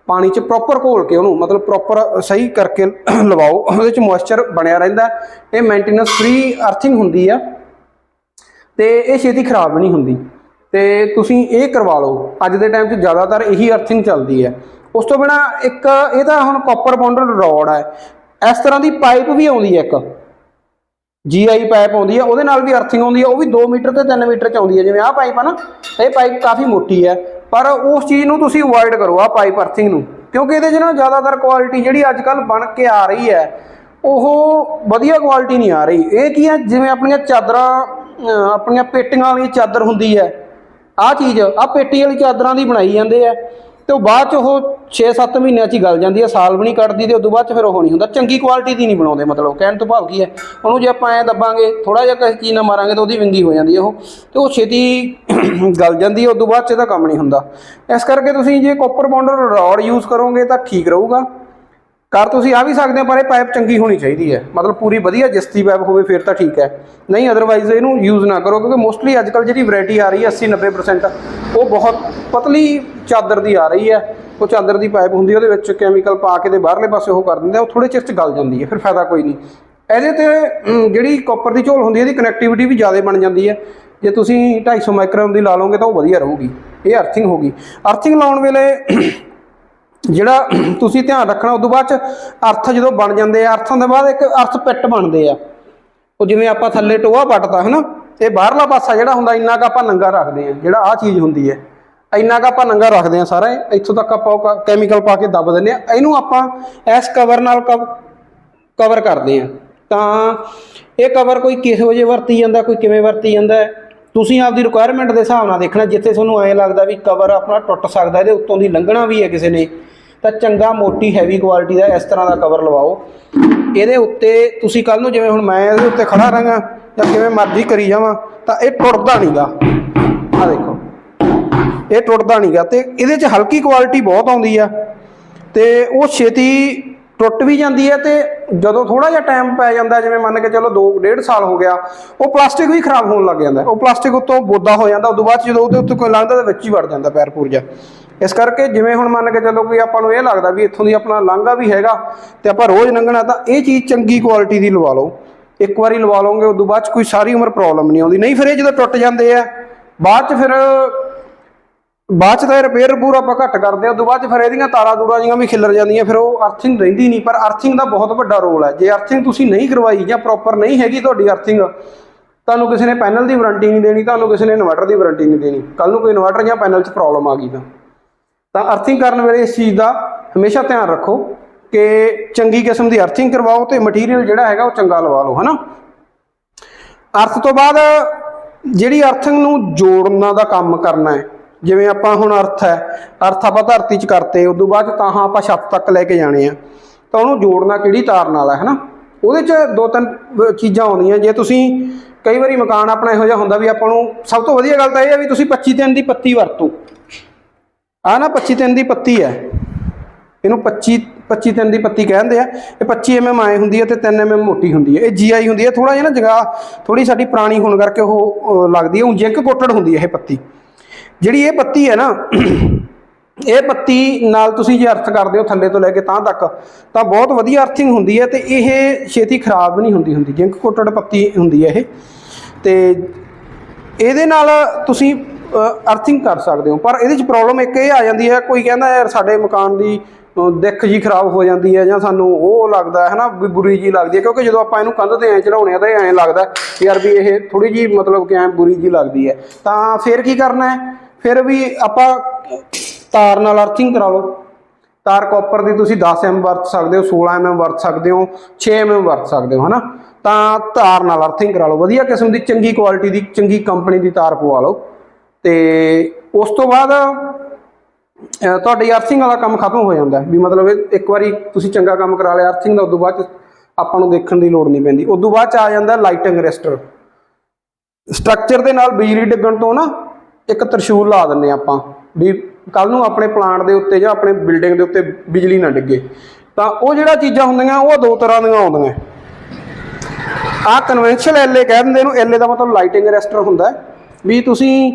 ਪਾਣੀ 'ਚ ਪ੍ਰੋਪਰ ਘੋਲ ਕੇ ਉਹਨੂੰ, ਮਤਲਬ ਪ੍ਰੋਪਰ ਸਹੀ ਕਰਕੇ ਲਵਾਓ। ਉਹਦੇ 'ਚ ਮੋਇਸਚਰ ਬਣਿਆ ਰਹਿੰਦਾ ਇਹ ਮੇਨਟੇਨੈਂਸ ਫ੍ਰੀ ਅਰਥਿੰਗ ਹੁੰਦੀ ਆ। ਤੇ ਇਹ ਛੇਤੀ ਖਰਾਬ ਨਹੀਂ ਹੁੰਦੀ। ਤੇ ਤੁਸੀਂ ਇਹ ਕਰਵਾ ਲਓ। ਅੱਜ ਦੇ ਟਾਈਮ 'ਚ ਜ਼ਿਆਦਾਤਰ ਇਹੀ ਅਰਥਿੰਗ ਚੱਲਦੀ ਹੈ। ਉਸ ਤੋਂ ਬਿਨਾ ਇੱਕ, ਇਹ ਤਾਂ ਹੁਣ ਕਾਪਰ ਬੌਂਡਡ ਰੋਡ ਹੈ। ਇਸ ਤਰ੍ਹਾਂ ਦੀ ਪਾਈਪ ਵੀ ਆਉਂਦੀ ਹੈ ਇੱਕ। ਜੀਆਈ ਪਾਈਪ ਆਉਂਦੀ ਹੈ। ਉਹਦੇ ਨਾਲ ਵੀ ਅਰਥਿੰਗ ਆਉਂਦੀ ਹੈ। ਉਹ ਵੀ 2 ਮੀਟਰ ਤੇ 3 ਮੀਟਰ ਚ ਆਉਂਦੀ ਹੈ। ਜਿਵੇਂ ਆਹ ਪਾਈਪ ਆ ਨਾ, ਇਹ ਪਾਈਪ ਕਾਫੀ ਮੋਟੀ ਹੈ। ਪਰ ਉਸ ਚੀਜ਼ ਨੂੰ ਤੁਸੀਂ ਅਵੋਇਡ ਕਰੋ, ਆਹ ਪਾਈਪ ਅਰਥਿੰਗ ਨੂੰ। ਕਿਉਂਕਿ ਇਹਦੇ 'ਚ ਨਾ ਜ਼ਿਆਦਾਤਰ ਕੁਆਲਿਟੀ ਜਿਹੜੀ ਅੱਜ ਕੱਲ ਬਣ ਕੇ ਆ ਰਹੀ ਹੈ ਉਹ ਵਧੀਆ ਕੁਆਲਿਟੀ ਨਹੀਂ ਆ ਰਹੀ। ਇਹ ਕੀ ਹੈ? ਜਿਵੇਂ ਆਪਣੀਆਂ ਚਾਦਰਾਂ ਆਪਣੀਆਂ ਪੇਟੀਆਂ ਵਾਲੀ ਚਾਦਰ ਹੁੰਦੀ ਹੈ। ਆਹ ਚੀਜ਼, ਆਹ ਪੇਟੀ ਵਾਲੀ ਚਾਦਰਾਂ ਦੀ ਬਣਾਈ ਜਾਂਦੇ ਆ। ਤੇ ਉਹ ਬਾਅਦ ਚ ਉਹ 6-7 ਮਹੀਨਿਆਂ ਚ ਹੀ ਗਲ ਜਾਂਦੀ ਹੈ। ਸਾਲ ਵੀ ਨਹੀਂ ਕੱਢਦੀ ਤੇ ਉਦੋਂ ਬਾਅਦ ਚ ਫਿਰ ਉਹ ਨਹੀਂ ਹੁੰਦਾ। ਚੰਗੀ ਕੁਆਲਿਟੀ ਦੀ ਨਹੀਂ ਬਣਾਉਂਦੇ ਮਤਲਬ। ਕਹਿਣ ਤੋਂ ਭਾਵ ਕੀ ਹੈ? ਉਹਨੂੰ ਜੇ ਆਪਾਂ ਐ ਦੱਬਾਂਗੇ ਥੋੜਾ ਜਿਹਾ ਕਿਸੇ ਚੀਜ਼ ਨਾਲ ਮਾਰਾਂਗੇ ਤਾਂ ਉਹਦੀ ਵਿੰਗੀ ਹੋ ਜਾਂਦੀ ਹੈ ਉਹ। ਤੇ ਉਹ ਛੇਤੀ ਗਲ ਜਾਂਦੀ ਹੈ। ਉਦੋਂ ਬਾਅਦ ਚ ਇਹਦਾ ਕੰਮ ਨਹੀਂ ਹੁੰਦਾ। ਇਸ ਕਰਕੇ ਤੁਸੀਂ ਜੇ ਕਾਪਰ ਬੌਂਡਰ ਰੋਡ ਯੂਜ਼ ਕਰੋਗੇ ਤਾਂ ਠੀਕ ਰਹੂਗਾ। ਕਰ ਤੁਸੀਂ ਆ ਵੀ ਸਕਦੇ ਹੋ, ਪਰ ਇਹ ਪਾਈਪ ਚੰਗੀ ਹੋਣੀ ਚਾਹੀਦੀ ਹੈ। ਮਤਲਬ ਪੂਰੀ ਵਧੀਆ ਜਿਸਤੀ ਪਾਈਪ ਹੋਵੇ, ਫਿਰ ਤਾਂ ਠੀਕ ਹੈ। ਨਹੀਂ ਅਦਰਵਾਈਜ਼ ਇਹਨੂੰ ਯੂਜ਼ ਨਾ ਕਰੋ, ਕਿਉਂਕਿ ਮੋਸਟਲੀ ਅੱਜ ਕੱਲ ਜਿਹੜੀ ਵੈਰਾਈਟੀ ਆ ਰਹੀ ਹੈ 80 90% ਉਹ ਬਹੁਤ ਪਤਲੀ ਚਾਦਰ ਦੀ ਆ ਰਹੀ ਹੈ। ਉਹ ਚਾਦਰ ਦੀ ਪਾਈਪ ਹੁੰਦੀ ਉਹਦੇ ਵਿੱਚ ਕੈਮੀਕਲ ਪਾ ਕੇ ਤੇ ਬਾਹਰਲੇ ਪਾਸੇ ਉਹ ਕਰ ਦਿੰਦੇ ਆ, ਉਹ ਥੋੜੇ ਚਿਰ ਚ ਗਲ ਜਾਂਦੀ ਹੈ, ਫਿਰ ਫਾਇਦਾ ਕੋਈ ਨਹੀਂ। ਇਹਦੇ ਤੇ ਜਿਹੜੀ ਕਾਪਰ ਦੀ ਝੋਲ ਹੁੰਦੀ ਹੈ, ਇਹਦੀ ਕਨੈਕਟੀਵਿਟੀ ਵੀ ਜ਼ਿਆਦਾ ਬਣ ਜਾਂਦੀ ਹੈ। ਜੇ ਤੁਸੀਂ 250 ਮਾਈਕਰੋਨ ਦੀ ਲਾ ਲਓਗੇ, ਤਾਂ ਉਹ ਵਧੀਆ ਰਹੂਗੀ। ਇਹ ਅਰਥਿੰਗ ਹੋਗੀ ਅਰਥਿੰਗ ਲਾਉਣ ਵੇਲੇ ਜਿਹੜਾ ਤੁਸੀਂ ਧਿਆਨ ਰੱਖਣਾ, ਉਦੋਂ ਬਾਅਦ ਚ ਅਰਥ ਜਦੋਂ ਬਣ ਜਾਂਦੇ ਆ, ਅਰਥਾਂ ਦੇ ਬਾਅਦ ਇੱਕ ਅਰਥ ਪਿੱਟ ਬਣਦੇ ਆ। ਉਹ ਜਿਵੇਂ ਆਪਾਂ ਥੱਲੇ ਟੋਆ ਪੱਟਦਾ ਹਨਾ? ਇਹ ਬਾਹਰਲਾ ਪਾਸਾ ਜਿਹੜਾ ਹੁੰਦਾ, ਇੰਨਾ ਕ ਆਪਾਂ ਨੰਗਾ ਰੱਖਦੇ ਆ। ਜਿਹੜਾ ਆ ਚੀਜ਼ ਹੁੰਦੀ ਹੈ ਇੰਨਾ ਕ ਆਪਾਂ ਨੰਗਾ ਰੱਖਦੇ ਆ ਸਾਰਾ। ਇੱਥੋਂ ਤੱਕ ਆਪਾਂ ਕੈਮੀਕਲ ਪਾ ਕੇ ਦੱਬ ਦਿੰਦੇ ਆ। ਇਹਨੂੰ ਆਪਾਂ ਇਸ ਕਵਰ ਨਾਲ ਕਵਰ ਕਰਦੇ ਆ। ਤਾਂ ਇਹ ਕਵਰ ਕੋਈ ਕਿਸ ਵਜੇ ਵਰਤੀ ਜਾਂਦਾ, ਕੋਈ ਕਿਵੇਂ ਵਰਤੀ ਜਾਂਦਾ ਤੁਸੀਂ ਆਪਦੀ ਰਿਕੁਆਇਰਮੈਂਟ ਦੇ ਹਿਸਾਬ ਨਾਲ ਦੇਖਣਾ, ਜਿੱਥੇ ਤੁਹਾਨੂੰ ਐਂ ਲੱਗਦਾ ਵੀ ਕਵਰ ਆਪਣਾ ਟੁੱਟ ਸਕਦਾ, ਇਹਦੇ ਉੱਤੋਂ ਦੀ ਲੰਘਣਾ ਵੀ ਹੈ ਕਿਸੇ ਨੇ। ਤਾਂ ਚੰਗਾ ਮੋਟੀ ਹੈਵੀ ਕੁਆਲਿਟੀ ਦਾ ਇਸ ਤਰ੍ਹਾਂ ਦਾ ਕਵਰ ਲਵਾਓ। ਇਹਦੇ ਉੱਤੇ ਤੁਸੀਂ ਕੱਲ ਨੂੰ ਜਿਵੇਂ ਹੁਣ ਮੈਂ ਇਹਦੇ ਉੱਤੇ ਖੜਾ ਰਹਾਂਗਾ ਜਾਂ ਕਿਵੇਂ ਮਰਜ਼ੀ ਕਰੀ ਜਾਵਾਂ, ਤਾਂ ਇਹ ਟੁੱਟਦਾ ਨਹੀਂਗਾ ਆ ਦੇਖੋ। ਇਹ ਟੁੱਟਦਾ ਨਹੀਂਗਾ ਤੇ ਇਹਦੇ 'ਚ ਹਲਕੀ ਕੁਆਲਿਟੀ ਬਹੁਤ ਆਉਂਦੀ ਆ। ਤੇ ਉਹ ਛੇਤੀ ਟੁੱਟ ਵੀ ਜਾਂਦੀ ਹੈ ਤੇ ਜਦੋਂ ਥੋੜਾ ਜਿਹਾ ਟਾਈਮ ਪੈ ਜਾਂਦਾ, ਜਿਵੇਂ ਮੰਨ ਕੇ ਚਲੋ 2 1.5 ਸਾਲ ਹੋ ਗਿਆ, ਉਹ ਪਲਾਸਟਿਕ ਵੀ ਖਰਾਬ ਹੋਣ ਲੱਗ ਜਾਂਦਾ। ਉਹ ਪਲਾਸਟਿਕ ਉੱਤੋਂ ਬੋਦਾ ਹੋ ਜਾਂਦਾ, ਉਦੋਂ ਬਾਅਦ 'ਚ ਜਦੋਂ ਉਹਦੇ ਉੱਤੇ ਕੋਈ ਲੰਘਦਾ ਤਾਂ ਵਿੱਚ ਹੀ ਵੜ ਜਾਂਦਾ ਪੈਰ ਪੂਰ ਜਾ ਇਸ ਕਰਕੇ ਜਿਵੇਂ ਹੁਣ ਮੰਨ ਕੇ ਚੱਲੋ ਵੀ ਆਪਾਂ ਨੂੰ ਇਹ ਲੱਗਦਾ ਵੀ ਇੱਥੋਂ ਦੀ ਆਪਣਾ ਲਾਂਘਾ ਵੀ ਹੈਗਾ ਤੇ ਆਪਾਂ ਰੋਜ਼ ਲੰਘਣਾ, ਤਾਂ ਇਹ ਚੀਜ਼ ਚੰਗੀ ਕੁਆਲਿਟੀ ਦੀ ਲਵਾ ਲਓ। ਇੱਕ ਵਾਰੀ ਲਵਾ ਲਓਗੇ, ਉਦੋਂ ਬਾਅਦ 'ਚ ਕੋਈ ਸਾਰੀ ਉਮਰ ਪ੍ਰੋਬਲਮ ਨਹੀਂ ਆਉਂਦੀ। ਨਹੀਂ ਫਿਰ ਇਹ ਜਦੋਂ ਟੁੱਟ ਜਾਂਦੇ ਆ, ਬਾਅਦ 'ਚ ਫਿਰ ਬਾਅਦ ਚ ਤਾਂ ਰਿਪੇਅਰ ਪੂਰਾ ਆਪਾਂ ਘੱਟ ਕਰਦੇ ਆ, ਉਦੋਂ ਬਾਅਦ ਚ ਫਿਰ ਇਹਦੀਆਂ ਤਾਰਾਂ ਦੂਰਾਂ ਜੀਆਂ ਵੀ ਖਿੱਲਰ ਜਾਂਦੀਆਂ, ਫਿਰ ਉਹ ਅਰਥਿੰਗ ਰਹਿੰਦੀ ਨਹੀਂ, ਪਰ ਅਰਥਿੰਗ ਦਾ ਬਹੁਤ ਵੱਡਾ ਰੋਲ ਹੈ ਜੇ ਅਰਥਿੰਗ ਤੁਸੀਂ ਨਹੀਂ ਕਰਵਾਈ ਜਾਂ ਪ੍ਰੋਪਰ ਨਹੀਂ ਹੈਗੀ ਤੁਹਾਡੀ ਅਰਥਿੰਗ ਤੁਹਾਨੂੰ ਕਿਸੇ ਨੇ ਪੈਨਲ ਦੀ ਵਾਰੰਟੀ ਨਹੀਂ ਦੇਣੀ, ਤੁਹਾਨੂੰ ਕਿਸੇ ਨੇ ਇਨਵਰਟਰ ਦੀ ਵਾਰੰਟੀ ਨਹੀਂ ਦੇਣੀ। ਕੱਲ ਨੂੰ ਕੋਈ ਇਨਵਰਟਰ ਜਾਂ ਪੈਨਲ 'ਚ ਪ੍ਰੋਬਲਮ ਆ ਗਈ ਤਾਂ। ਤਾਂ ਅਰਥਿੰਗ ਕਰਨ ਵੇਲੇ ਇਸ ਚੀਜ਼ ਦਾ ਹਮੇਸ਼ਾ ਧਿਆਨ ਰੱਖੋ ਕਿ ਚੰਗੀ ਕਿਸਮ ਦੀ ਅਰਥਿੰਗ ਕਰਵਾਓ ਤੇ ਮਟੀਰੀਅਲ ਜਿਹੜਾ ਹੈਗਾ ਉਹ ਚੰਗਾ ਲਵਾ ਲਓ, ਹਨਾ? ਅਰਥ ਤੋਂ ਬਾਅਦ ਜਿਹੜੀ ਅਰਥਿੰਗ ਨੂੰ ਜੋੜਨਾ ਦਾ ਕੰਮ ਕਰਨਾ ਹੈ ਜਿਵੇਂ ਆਪਾਂ ਹੁਣ ਅਰਥ ਹੈ, ਅਰਥ ਆਪਾਂ ਧਰਤੀ 'ਚ ਕਰਤੇ, ਉਦੋਂ ਬਾਅਦ ਤਾਂ ਹਾਂ ਆਪਾਂ ਛੱਤ ਤੱਕ ਲੈ ਕੇ ਜਾਣੇ ਆ। ਤਾਂ ਉਹਨੂੰ ਜੋੜਨਾ ਕਿਹੜੀ ਤਾਰ ਨਾਲ ਹੈ, ਹਨਾ? ਉਹਦੇ 'ਚ ਦੋ ਤਿੰਨ ਚੀਜ਼ਾਂ ਆਉਂਦੀਆਂ, ਜੇ ਤੁਸੀਂ ਕਈ ਵਾਰੀ ਮਕਾਨ ਆਪਣਾ ਇਹੋ ਜਿਹਾ ਹੁੰਦਾ ਵੀ ਆਪਾਂ ਨੂੰ ਸਭ ਤੋਂ ਵਧੀਆ ਗੱਲ ਤਾਂ ਇਹ ਹੈ ਵੀ ਤੁਸੀਂ 25 ਤਿੰਨ ਦੀ ਪੱਤੀ ਵਰਤੋ। ਆ ਨਾ 25 ਤਿੰਨ ਦੀ ਪੱਤੀ ਹੈ। ਇਹਨੂੰ 25 25 ਤਿੰਨ ਦੀ ਪੱਤੀ ਕਹਿੰਦੇ ਆ। ਇਹ 25 ਐਮਐਮ ਆਏ ਹੁੰਦੀ ਹੈ ਤੇ 3 ਐਮਐਮ ਮੋਟੀ ਹੁੰਦੀ ਹੈ। ਇਹ ਜੀਆਈ ਹੁੰਦੀ ਹੈ। ਥੋੜਾ ਜਿਹਾ ਨਾ ਜਗ੍ਹਾ ਥੋੜੀ ਸਾਡੀ ਪੁਰਾਣੀ ਹੋਣ ਕਰਕੇ ਉਹ ਲੱਗਦੀ ਹੈ। ਉਹ ਜਿੰਕ ਕੋਟਡ ਹੁੰਦੀ ਹੈ ਇਹ ਪੱਤੀ। ਜਿਹੜੀ ਇਹ ਪੱਤੀ ਹੈ ਨਾ, ਇਹ ਪੱਤੀ ਨਾਲ ਤੁਸੀਂ ਜੇ ਅਰਥ ਕਰਦੇ ਹੋ ਥੱਲੇ ਤੋਂ ਲੈ ਕੇ ਤਾਂ ਤੱਕ, ਤਾਂ ਬਹੁਤ ਵਧੀਆ ਅਰਥਿੰਗ ਹੁੰਦੀ ਹੈ ਤੇ ਇਹ ਛੇਤੀ ਖਰਾਬ ਨਹੀਂ ਹੁੰਦੀ ਹੁੰਦੀ, ਜਿੰਕ ਕੋਟਡ ਪੱਤੀ ਹੁੰਦੀ ਹੈ ਇਹ। ਤੇ ਇਹਦੇ ਨਾਲ ਤੁਸੀਂ ਅਰਥਿੰਗ ਕਰ ਸਕਦੇ ਹੋ, ਪਰ ਇਹਦੇ ਚ ਪ੍ਰੋਬਲਮ ਇੱਕ ਇਹ ਆ ਜਾਂਦੀ ਹੈ, ਕੋਈ ਕਹਿੰਦਾ ਯਾਰ ਸਾਡੇ ਮਕਾਨ ਦੀ ਦਿੱਖ ਜੀ ਖਰਾਬ ਹੋ ਜਾਂਦੀ ਹੈ ਜਾਂ ਸਾਨੂੰ ਉਹ ਲੱਗਦਾ ਹੈ ਨਾ, ਵੀ ਬੁਰੀ ਜੀ ਲੱਗਦੀ ਹੈ, ਕਿਉਂਕਿ ਜਦੋਂ ਆਪਾਂ ਇਹਨੂੰ ਕੰਧ ਤੇ ਐਂ ਚੜਾਉਣੇ ਆ ਤਾਂ ਇਹ ਐਂ ਲੱਗਦਾ ਯਾਰ ਵੀ ਇਹ ਥੋੜੀ ਜੀ ਮਤਲਬ ਕਿ ਐਂ ਬੁਰੀ ਜੀ ਲੱਗਦੀ ਹੈ। ਤਾਂ ਫਿਰ ਕੀ ਕਰਨਾ ਹੈ? ਫਿਰ ਵੀ ਆਪਾਂ ਤਾਰ ਨਾਲ ਅਰਥਿੰਗ ਕਰਾ ਲਓ। ਤਾਰ ਕਾਪਰ ਦੀ ਤੁਸੀਂ 10 ਐਮ ਵਰਤ ਸਕਦੇ ਹੋ 16 ਐਮ ਵਰਤ ਸਕਦੇ ਹੋ 6 ਐਮ ਵਰਤ ਸਕਦੇ ਹੋ, ਹਨਾ? ਤਾਂ ਤਾਰ ਨਾਲ ਅਰਥਿੰਗ ਕਰਾ ਲਓ। ਵਧੀਆ ਕਿਸਮ ਦੀ, ਚੰਗੀ ਕੁਆਲਿਟੀ ਦੀ, ਚੰਗੀ ਕੰਪਨੀ ਦੀ ਤਾਰ ਪਵਾ ਲਓ। ਤੇ ਉਸ ਤੋਂ ਬਾਅਦ ਤੁਹਾਡੀ ਅਰਥਿੰਗ ਵਾਲਾ ਕੰਮ ਖਤਮ ਹੋ ਜਾਂਦਾ ਵੀ ਮਤਲਬ ਇੱਕ ਵਾਰੀ ਤੁਸੀਂ ਚੰਗਾ ਕੰਮ ਕਰਾ ਲਿਆ ਅਰਥਿੰਗ ਦਾ, ਉਦੋਂ ਬਾਅਦ 'ਚ ਆਪਾਂ ਨੂੰ ਦੇਖਣ ਦੀ ਲੋੜ ਨਹੀਂ ਪੈਂਦੀ। ਉਦੋਂ ਬਾਅਦ ਚ ਆ ਜਾਂਦਾ ਲਾਈਟਿੰਗ ਰੈਸਟਰ ਸਟਰਕਚਰ ਦੇ ਨਾਲ ਬਿਜਲੀ ਡਿੱਗਣ ਤੋਂ ਨਾ ਇੱਕ ਤਰਸ਼ੂਲ ਲਾ ਦਿੰਨੇ ਆਪਾਂ ਵੀ ਕੱਲ ਨੂੰ ਆਪਣੇ ਪਲਾਂਟ ਦੇ ਉੱਤੇ ਜਾਂ ਆਪਣੇ ਬਿਲਡਿੰਗ ਦੇ ਉੱਤੇ ਬਿਜਲੀ ਨਾ ਡਿੱਗੇ। ਤਾਂ ਉਹ ਜਿਹੜਾ ਚੀਜ਼ਾਂ ਹੁੰਦੀਆਂ, ਉਹ ਦੋ ਤਰ੍ਹਾਂ ਦੀਆਂ ਆਉਂਦੀਆਂ। ਆਹ ਕਨਵੈਨਸ਼ਨਲ ਐਲਏ ਕਹਿ ਦਿੰਦੇ ਇਹਨੂੰ। ਐਲਏ ਦਾ ਮਤਲਬ ਲਾਈਟਿੰਗ ਰੈਸਟਰ ਹੁੰਦਾ ਵੀ ਤੁਸੀਂ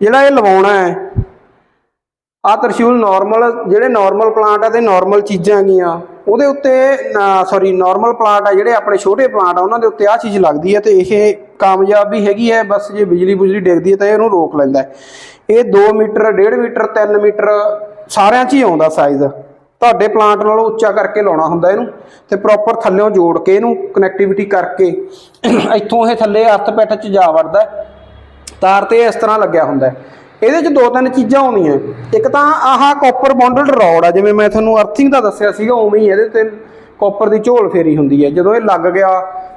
ਜਿਹੜਾ ਇਹ ਲਵਾਉਣਾ ਹੈ ਆ ਤਰਸ਼ੂਲ ਨਾਰਮਲ ਜਿਹੜੇ ਨਾਰਮਲ ਪਲਾਂਟ ਆ ਤੇ ਨਾਰਮਲ ਚੀਜ਼ਾਂ ਹੈਗੀਆਂ, ਉਹਦੇ ਉੱਤੇ ਸੌਰੀ ਨਾਰਮਲ ਪਲਾਂਟ ਆ ਜਿਹੜੇ ਆਪਣੇ ਛੋਟੇ ਪਲਾਂਟ ਆ, ਉਹਨਾਂ ਦੇ ਉੱਤੇ ਆ ਚੀਜ਼ ਲੱਗਦੀ ਹੈ ਤੇ ਇਹ ਕਾਮਯਾਬ ਵੀ ਹੈਗੀ ਹੈ, ਬਸ ਜੇ ਬਿਜਲੀ ਬੁਜਲੀ ਡਿੱਗਦੀ ਹੈ ਤਾਂ ਇਹਨੂੰ ਰੋਕ ਲੈਂਦਾ ਇਹ 2 ਮੀਟਰ 1.5 ਮੀਟਰ 3 ਮੀਟਰ ਸਾਰਿਆਂ 'ਚ ਹੀ ਆਉਂਦਾ ਸਾਈਜ਼ ਤੁਹਾਡੇ ਪਲਾਂਟ ਨਾਲੋਂ ਉੱਚਾ ਕਰਕੇ ਲਾਉਣਾ ਹੁੰਦਾ ਇਹਨੂੰ ਤੇ ਪ੍ਰੋਪਰ ਥੱਲੇੋਂ ਜੋੜ ਕੇ ਇਹਨੂੰ ਕਨੈਕਟੀਵਿਟੀ ਕਰਕੇ ਇੱਥੋਂ ਇਹ ਥੱਲੇ ਅਰਥ ਪੈਟ 'ਚ ਜਾ ਵੜਦਾ ਤਾਰ ਤੇ ਇਸ ਤਰ੍ਹਾਂ ਲੱਗਿਆ ਹੁੰਦਾ ਇਹਦੇ 'ਚ ਦੋ ਤਿੰਨ ਚੀਜ਼ਾਂ ਆਉਂਦੀਆਂ ਇੱਕ ਤਾਂ ਆਹ ਕਾਪਰ ਬੌਂਡਡ ਰੋਡ ਆ, ਜਿਵੇਂ ਮੈਂ ਤੁਹਾਨੂੰ ਅਰਥਿੰਗ ਦਾ ਦੱਸਿਆ ਸੀਗਾ, ਉਵੇਂ ਹੀ ਇਹਦੇ ਤੇ ਕਾਪਰ ਦੀ ਝੋਲ ਫੇਰੀ ਹੁੰਦੀ ਹੈ। ਜਦੋਂ ਇਹ ਲੱਗ ਗਿਆ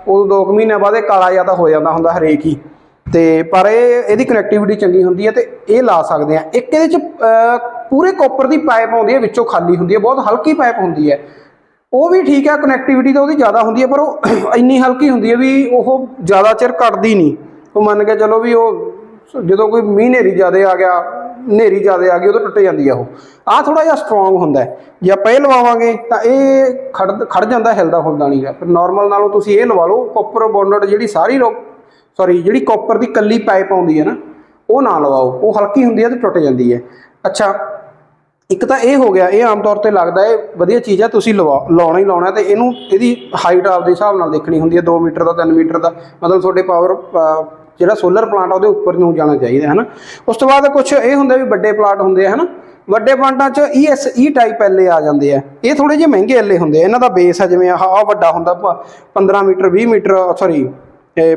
ਉਦੋਂ ਦੋ ਕੁ ਮਹੀਨੇ ਬਾਅਦ ਇਹ ਕਾਲਾ ਜਿਹਾ ਤਾਂ ਹੋ ਜਾਂਦਾ ਹੁੰਦਾ ਹਰੇਕ ਹੀ। ਤੇ ਪਰ ਇਹ, ਇਹਦੀ ਕਨੈਕਟੀਵਿਟੀ ਚੰਗੀ ਹੁੰਦੀ ਹੈ ਤੇ ਇਹ ਲਾ ਸਕਦੇ ਆ। ਇੱਕ ਇਹਦੇ 'ਚ ਪੂਰੇ ਕਾਪਰ ਦੀ ਪਾਈਪ ਆਉਂਦੀ ਹੈ, ਵਿੱਚੋਂ ਖਾਲੀ ਹੁੰਦੀ ਹੈ, ਬਹੁਤ ਹਲਕੀ ਪਾਈਪ ਹੁੰਦੀ ਹੈ। ਉਹ ਵੀ ਠੀਕ ਹੈ ਕਨੈਕਟੀਵਿਟੀ ਤਾਂ ਉਹਦੀ ਜ਼ਿਆਦਾ ਹੁੰਦੀ ਹੈ, ਪਰ ਉਹ ਇੰਨੀ ਹਲਕੀ ਹੁੰਦੀ ਹੈ ਵੀ ਉਹ ਜ਼ਿਆਦਾ ਚਿਰ ਕੱਟਦੀ ਨਹੀਂ। ਉਹ ਮੰਨ ਕੇ ਚਲੋ ਵੀ ਉਹ, ਜਦੋਂ ਕੋਈ ਮੀਂਹ ਹਨੇਰੀ ਜ਼ਿਆਦਾ ਆ ਗਿਆ ਹਨੇਰੀ ਜ਼ਿਆਦਾ ਆ ਗਈ ਉਦੋਂ ਟੁੱਟ ਜਾਂਦੀ ਆ ਉਹ। ਆਹ ਥੋੜਾ ਜਿਹਾ ਸਟਰੋਂਗ ਹੁੰਦਾ ਜੇ ਆਪਾਂ ਇਹ ਲਵਾਵਾਂਗੇ, ਤਾਂ ਇਹ ਖੜ ਖੜ ਜਾਂਦਾ ਹਿਲਦਾ ਹੁਲਦਾ ਨਹੀਂਗਾ ਪਰ ਨਾਰਮਲ ਨਾਲੋਂ ਤੁਸੀਂ ਇਹ ਲਵਾ ਲਓ ਕਾਪਰ ਬੌਂਡਡ ਜਿਹੜੀ ਸਾਰੀ ਲੋਕ ਸੌਰੀ ਜਿਹੜੀ ਕਾਪਰ ਦੀ ਕੱਲੀ ਪਾਈਪ ਆਉਂਦੀ ਹੈ ਨਾ, ਉਹ ਨਾ ਲਵਾਓ। ਉਹ ਹਲਕੀ ਹੁੰਦੀ ਹੈ ਤੇ ਟੁੱਟ ਜਾਂਦੀ ਹੈ। ਅੱਛਾ, ਇੱਕ ਤਾਂ ਇਹ ਹੋ ਗਿਆ, ਇਹ ਆਮ ਤੌਰ ਤੇ ਲੱਗਦਾ ਹੈ, ਵਧੀਆ ਚੀਜ਼ ਹੈ ਤੁਸੀਂ ਲਵਾ, ਲਾਉਣਾ ਹੀ ਲਾਉਣਾ ਤੇ ਇਹਨੂੰ, ਇਹਦੀ ਹਾਈਟ ਆਪਦੇ ਹਿਸਾਬ ਨਾਲ ਦੇਖਣੀ ਹੁੰਦੀ ਹੈ 2 ਮੀਟਰ ਦਾ 3 ਮੀਟਰ ਦਾ। ਮਤਲਬ ਤੁਹਾਡੇ ਪਾਵਰ ਜਿਹੜਾ ਸੋਲਰ ਪਲਾਂਟ ਆ ਉਹਦੇ ਉੱਪਰ ਨੂੰ ਜਾਣਾ ਚਾਹੀਦਾ ਹੈ ਨਾ ਉਸ ਤੋਂ ਬਾਅਦ ਕੁਝ ਇਹ ਹੁੰਦਾ ਵੀ ਵੱਡੇ ਪਲਾਂਟ ਹੁੰਦੇ ਆ, ਹਨਾ? ਵੱਡੇ ਪਲਾਂਟਾਂ 'ਚ ES ਈ ਟਾਈਪ ਐਲਏ ਆ ਜਾਂਦੇ ਆ। ਇਹ ਥੋੜੇ ਜਿਹੇ ਮਹਿੰਗੇ ਐਲਏ ਹੁੰਦੇ ਆ। ਇਹਨਾਂ ਦਾ ਬੇਸ ਆ ਜਿਵੇਂ ਆਹ ਆਹ ਵੱਡਾ ਹੁੰਦਾ, ਪ- 15 metre 20 metre sorry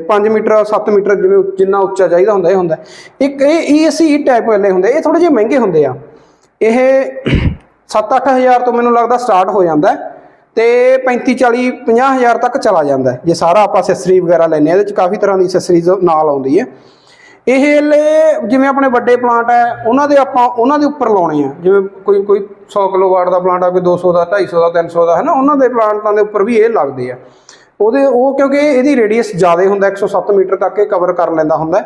5 metre 7 metre ਜਿਵੇਂ ਜਿੰਨਾ ਉੱਚਾ ਚਾਹੀਦਾ ਹੁੰਦਾ, ਇਹ ਹੁੰਦਾ। ਇੱਕ ਇਹ ESE ਟਾਈਪ ਐਲਏ ਹੁੰਦੇ ਇਹ ਥੋੜੇ ਜਿਹੇ ਮਹਿੰਗੇ ਹੁੰਦੇ ਆ। ਇਹ 7-8000 ਤੋਂ ਮੈਨੂੰ ਲੱਗਦਾ ਸਟਾਰਟ ਹੋ ਜਾਂਦਾ। ਹੈ ਤੇ 35 40 50000 ਤੱਕ ਚਲਾ ਜਾਂਦਾ ਜੇ ਸਾਰਾ ਆਪਾਂ ਅਸੈਸਰੀ ਵਗੈਰਾ ਲੈਨੇ ਆ ਇਹਦੇ ਚ ਕਾਫੀ ਤਰ੍ਹਾਂ ਦੀ ਅਸੈਸਰੀਜ਼ ਨਾਲ ਆਉਂਦੀ ਹੈ। ਇਹ ਹਲੇ ਜਿਵੇਂ ਆਪਣੇ ਵੱਡੇ ਪਲਾਂਟ ਹੈ, ਉਹਨਾਂ ਦੇ ਆਪਾਂ ਉਹਨਾਂ ਦੇ ਉੱਪਰ ਲਾਉਣੇ ਆ। ਜਿਵੇਂ ਕੋਈ ਕੋਈ 100 ਕਿਲੋਵਾਟ ਦਾ ਪਲਾਂਟ ਆ, ਕੋਈ 200 ਦਾ 250 ਦਾ 300 ਦਾ, ਹੈ ਨਾ? ਉਹਨਾਂ ਦੇ ਪਲਾਂਟਾਂ ਦੇ ਉੱਪਰ ਵੀ ਇਹ ਲੱਗਦੇ ਆ। ਉਹਦੇ, ਉਹ ਕਿਉਂਕਿ ਇਹਦੀ ਰੇਡੀਅਸ ਜ਼ਿਆਦਾ ਹੁੰਦਾ 107 ਮੀਟਰ ਤੱਕ ਇਹ ਕਵਰ ਕਰ ਲੈਂਦਾ ਹੁੰਦਾ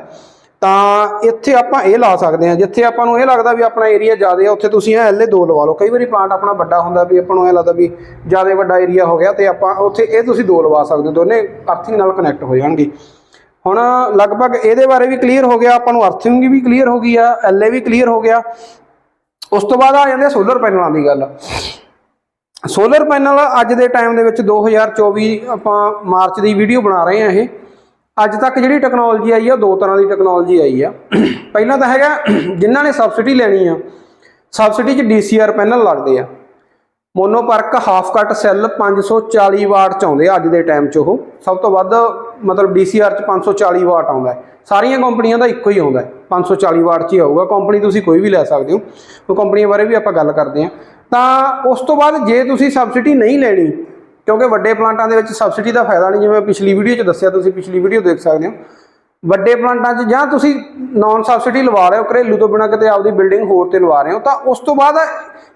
ਤਾਂ ਇੱਥੇ ਆਪਾਂ ਇਹ ਲਾ ਸਕਦੇ ਹਾਂ, ਜਿੱਥੇ ਆਪਾਂ ਨੂੰ ਇਹ ਲੱਗਦਾ ਵੀ ਆਪਣਾ ਏਰੀਆ ਜ਼ਿਆਦਾ ਆ, ਉੱਥੇ ਤੁਸੀਂ ਇਹ ਐਲਏ 2 ਲਵਾ ਲਓ। ਕਈ ਵਾਰੀ ਪਲਾਂਟ ਆਪਣਾ ਵੱਡਾ ਹੁੰਦਾ ਵੀ ਆਪਾਂ ਨੂੰ ਇਹ ਲੱਗਦਾ ਵੀ ਜ਼ਿਆਦਾ ਵੱਡਾ ਏਰੀਆ ਹੋ ਗਿਆ ਤੇ ਆਪਾਂ ਉੱਥੇ ਇਹ ਤੁਸੀਂ ਦੋ ਲਵਾ ਸਕਦੇ ਹੋ, ਦੋਨੇ ਅਰਥਿੰਗ ਨਾਲ ਕਨੈਕਟ ਹੋ ਜਾਣਗੇ। ਹੁਣ ਲਗਭਗ ਇਹਦੇ ਬਾਰੇ ਵੀ ਕਲੀਅਰ ਹੋ ਗਿਆ, ਆਪਾਂ ਨੂੰ ਅਰਥਿੰਗ ਵੀ ਕਲੀਅਰ ਹੋ ਗਈ ਆ ਐਲਏ ਵੀ ਕਲੀਅਰ ਹੋ ਗਿਆ। ਉਸ ਤੋਂ ਬਾਅਦ ਆ ਜਾਂਦੇ ਸੋਲਰ ਪੈਨਲਾਂ ਦੀ ਗੱਲ। ਸੋਲਰ ਪੈਨਲ ਅੱਜ ਦੇ ਟਾਈਮ ਦੇ ਵਿੱਚ 2024 ਆਪਾਂ ਮਾਰਚ ਦੀ ਵੀਡੀਓ ਬਣਾ ਰਹੇ ਹਾਂ ਇਹ। ਅੱਜ ਤੱਕ ਜਿਹੜੀ ਟੈਕਨੋਲੋਜੀ ਆਈ ਆ, ਦੋ ਤਰ੍ਹਾਂ ਦੀ ਟੈਕਨੋਲੋਜੀ ਆਈ ਆ। ਪਹਿਲਾਂ ਤਾਂ ਹੈਗਾ, ਜਿਨ੍ਹਾਂ ਨੇ ਸਬਸਿਡੀ ਲੈਣੀ ਆ ਸਬਸਿਡੀ 'ਚ DCR ਪੈਨਲ ਲੱਗਦੇ ਆ। Monoperc half cut cell 540 watt ਚ ਆਉਂਦੇ ਆ ਅੱਜ ਦੇ ਟਾਈਮ 'ਚ ਉਹ। ਸਭ ਤੋਂ ਵੱਧ ਮਤਲਬ DCR 'ਚ 540 ਵਾਟ ਆਉਂਦਾ ਸਾਰੀਆਂ ਕੰਪਨੀਆਂ ਦਾ ਇੱਕੋ ਹੀ ਆਉਂਦਾ ਹੈ। 540 ਵਾਟ 'ਚ ਹੀ ਆਊਗਾ। ਕੰਪਨੀ ਤੁਸੀਂ ਕੋਈ ਵੀ ਲੈ ਸਕਦੇ ਹੋ। ਉਹ ਕੰਪਨੀਆਂ ਬਾਰੇ ਵੀ ਆਪਾਂ ਗੱਲ ਕਰਦੇ ਹਾਂ। ਤਾਂ ਉਸ ਤੋਂ ਬਾਅਦ ਜੇ ਤੁਸੀਂ ਸਬਸਿਡੀ ਨਹੀਂ ਲੈਣੀ ਕਿਉਂਕਿ ਵੱਡੇ ਪਲਾਂਟਾਂ ਦੇ ਵਿੱਚ ਸਬਸਿਡੀ ਦਾ ਫਾਇਦਾ ਨਹੀਂ, ਜਿਵੇਂ ਪਿਛਲੀ ਵੀਡੀਓ 'ਚ ਦੱਸਿਆ, ਤੁਸੀਂ ਪਿਛਲੀ ਵੀਡੀਓ ਦੇਖ ਸਕਦੇ ਹੋ। ਵੱਡੇ ਪਲਾਂਟਾਂ 'ਚ ਜਾਂ ਤੁਸੀਂ ਨਾਨ ਸਬਸਿਡੀ ਲਵਾ ਰਹੇ ਹੋ, ਘਰੇਲੂ ਤੋਂ ਬਿਨਾਂ ਕਿਤੇ ਆਪਦੀ ਬਿਲਡਿੰਗ ਹੋਰ ਤੇ ਲਵਾ ਰਹੇ ਹੋ, ਤਾਂ ਉਸ ਤੋਂ ਬਾਅਦ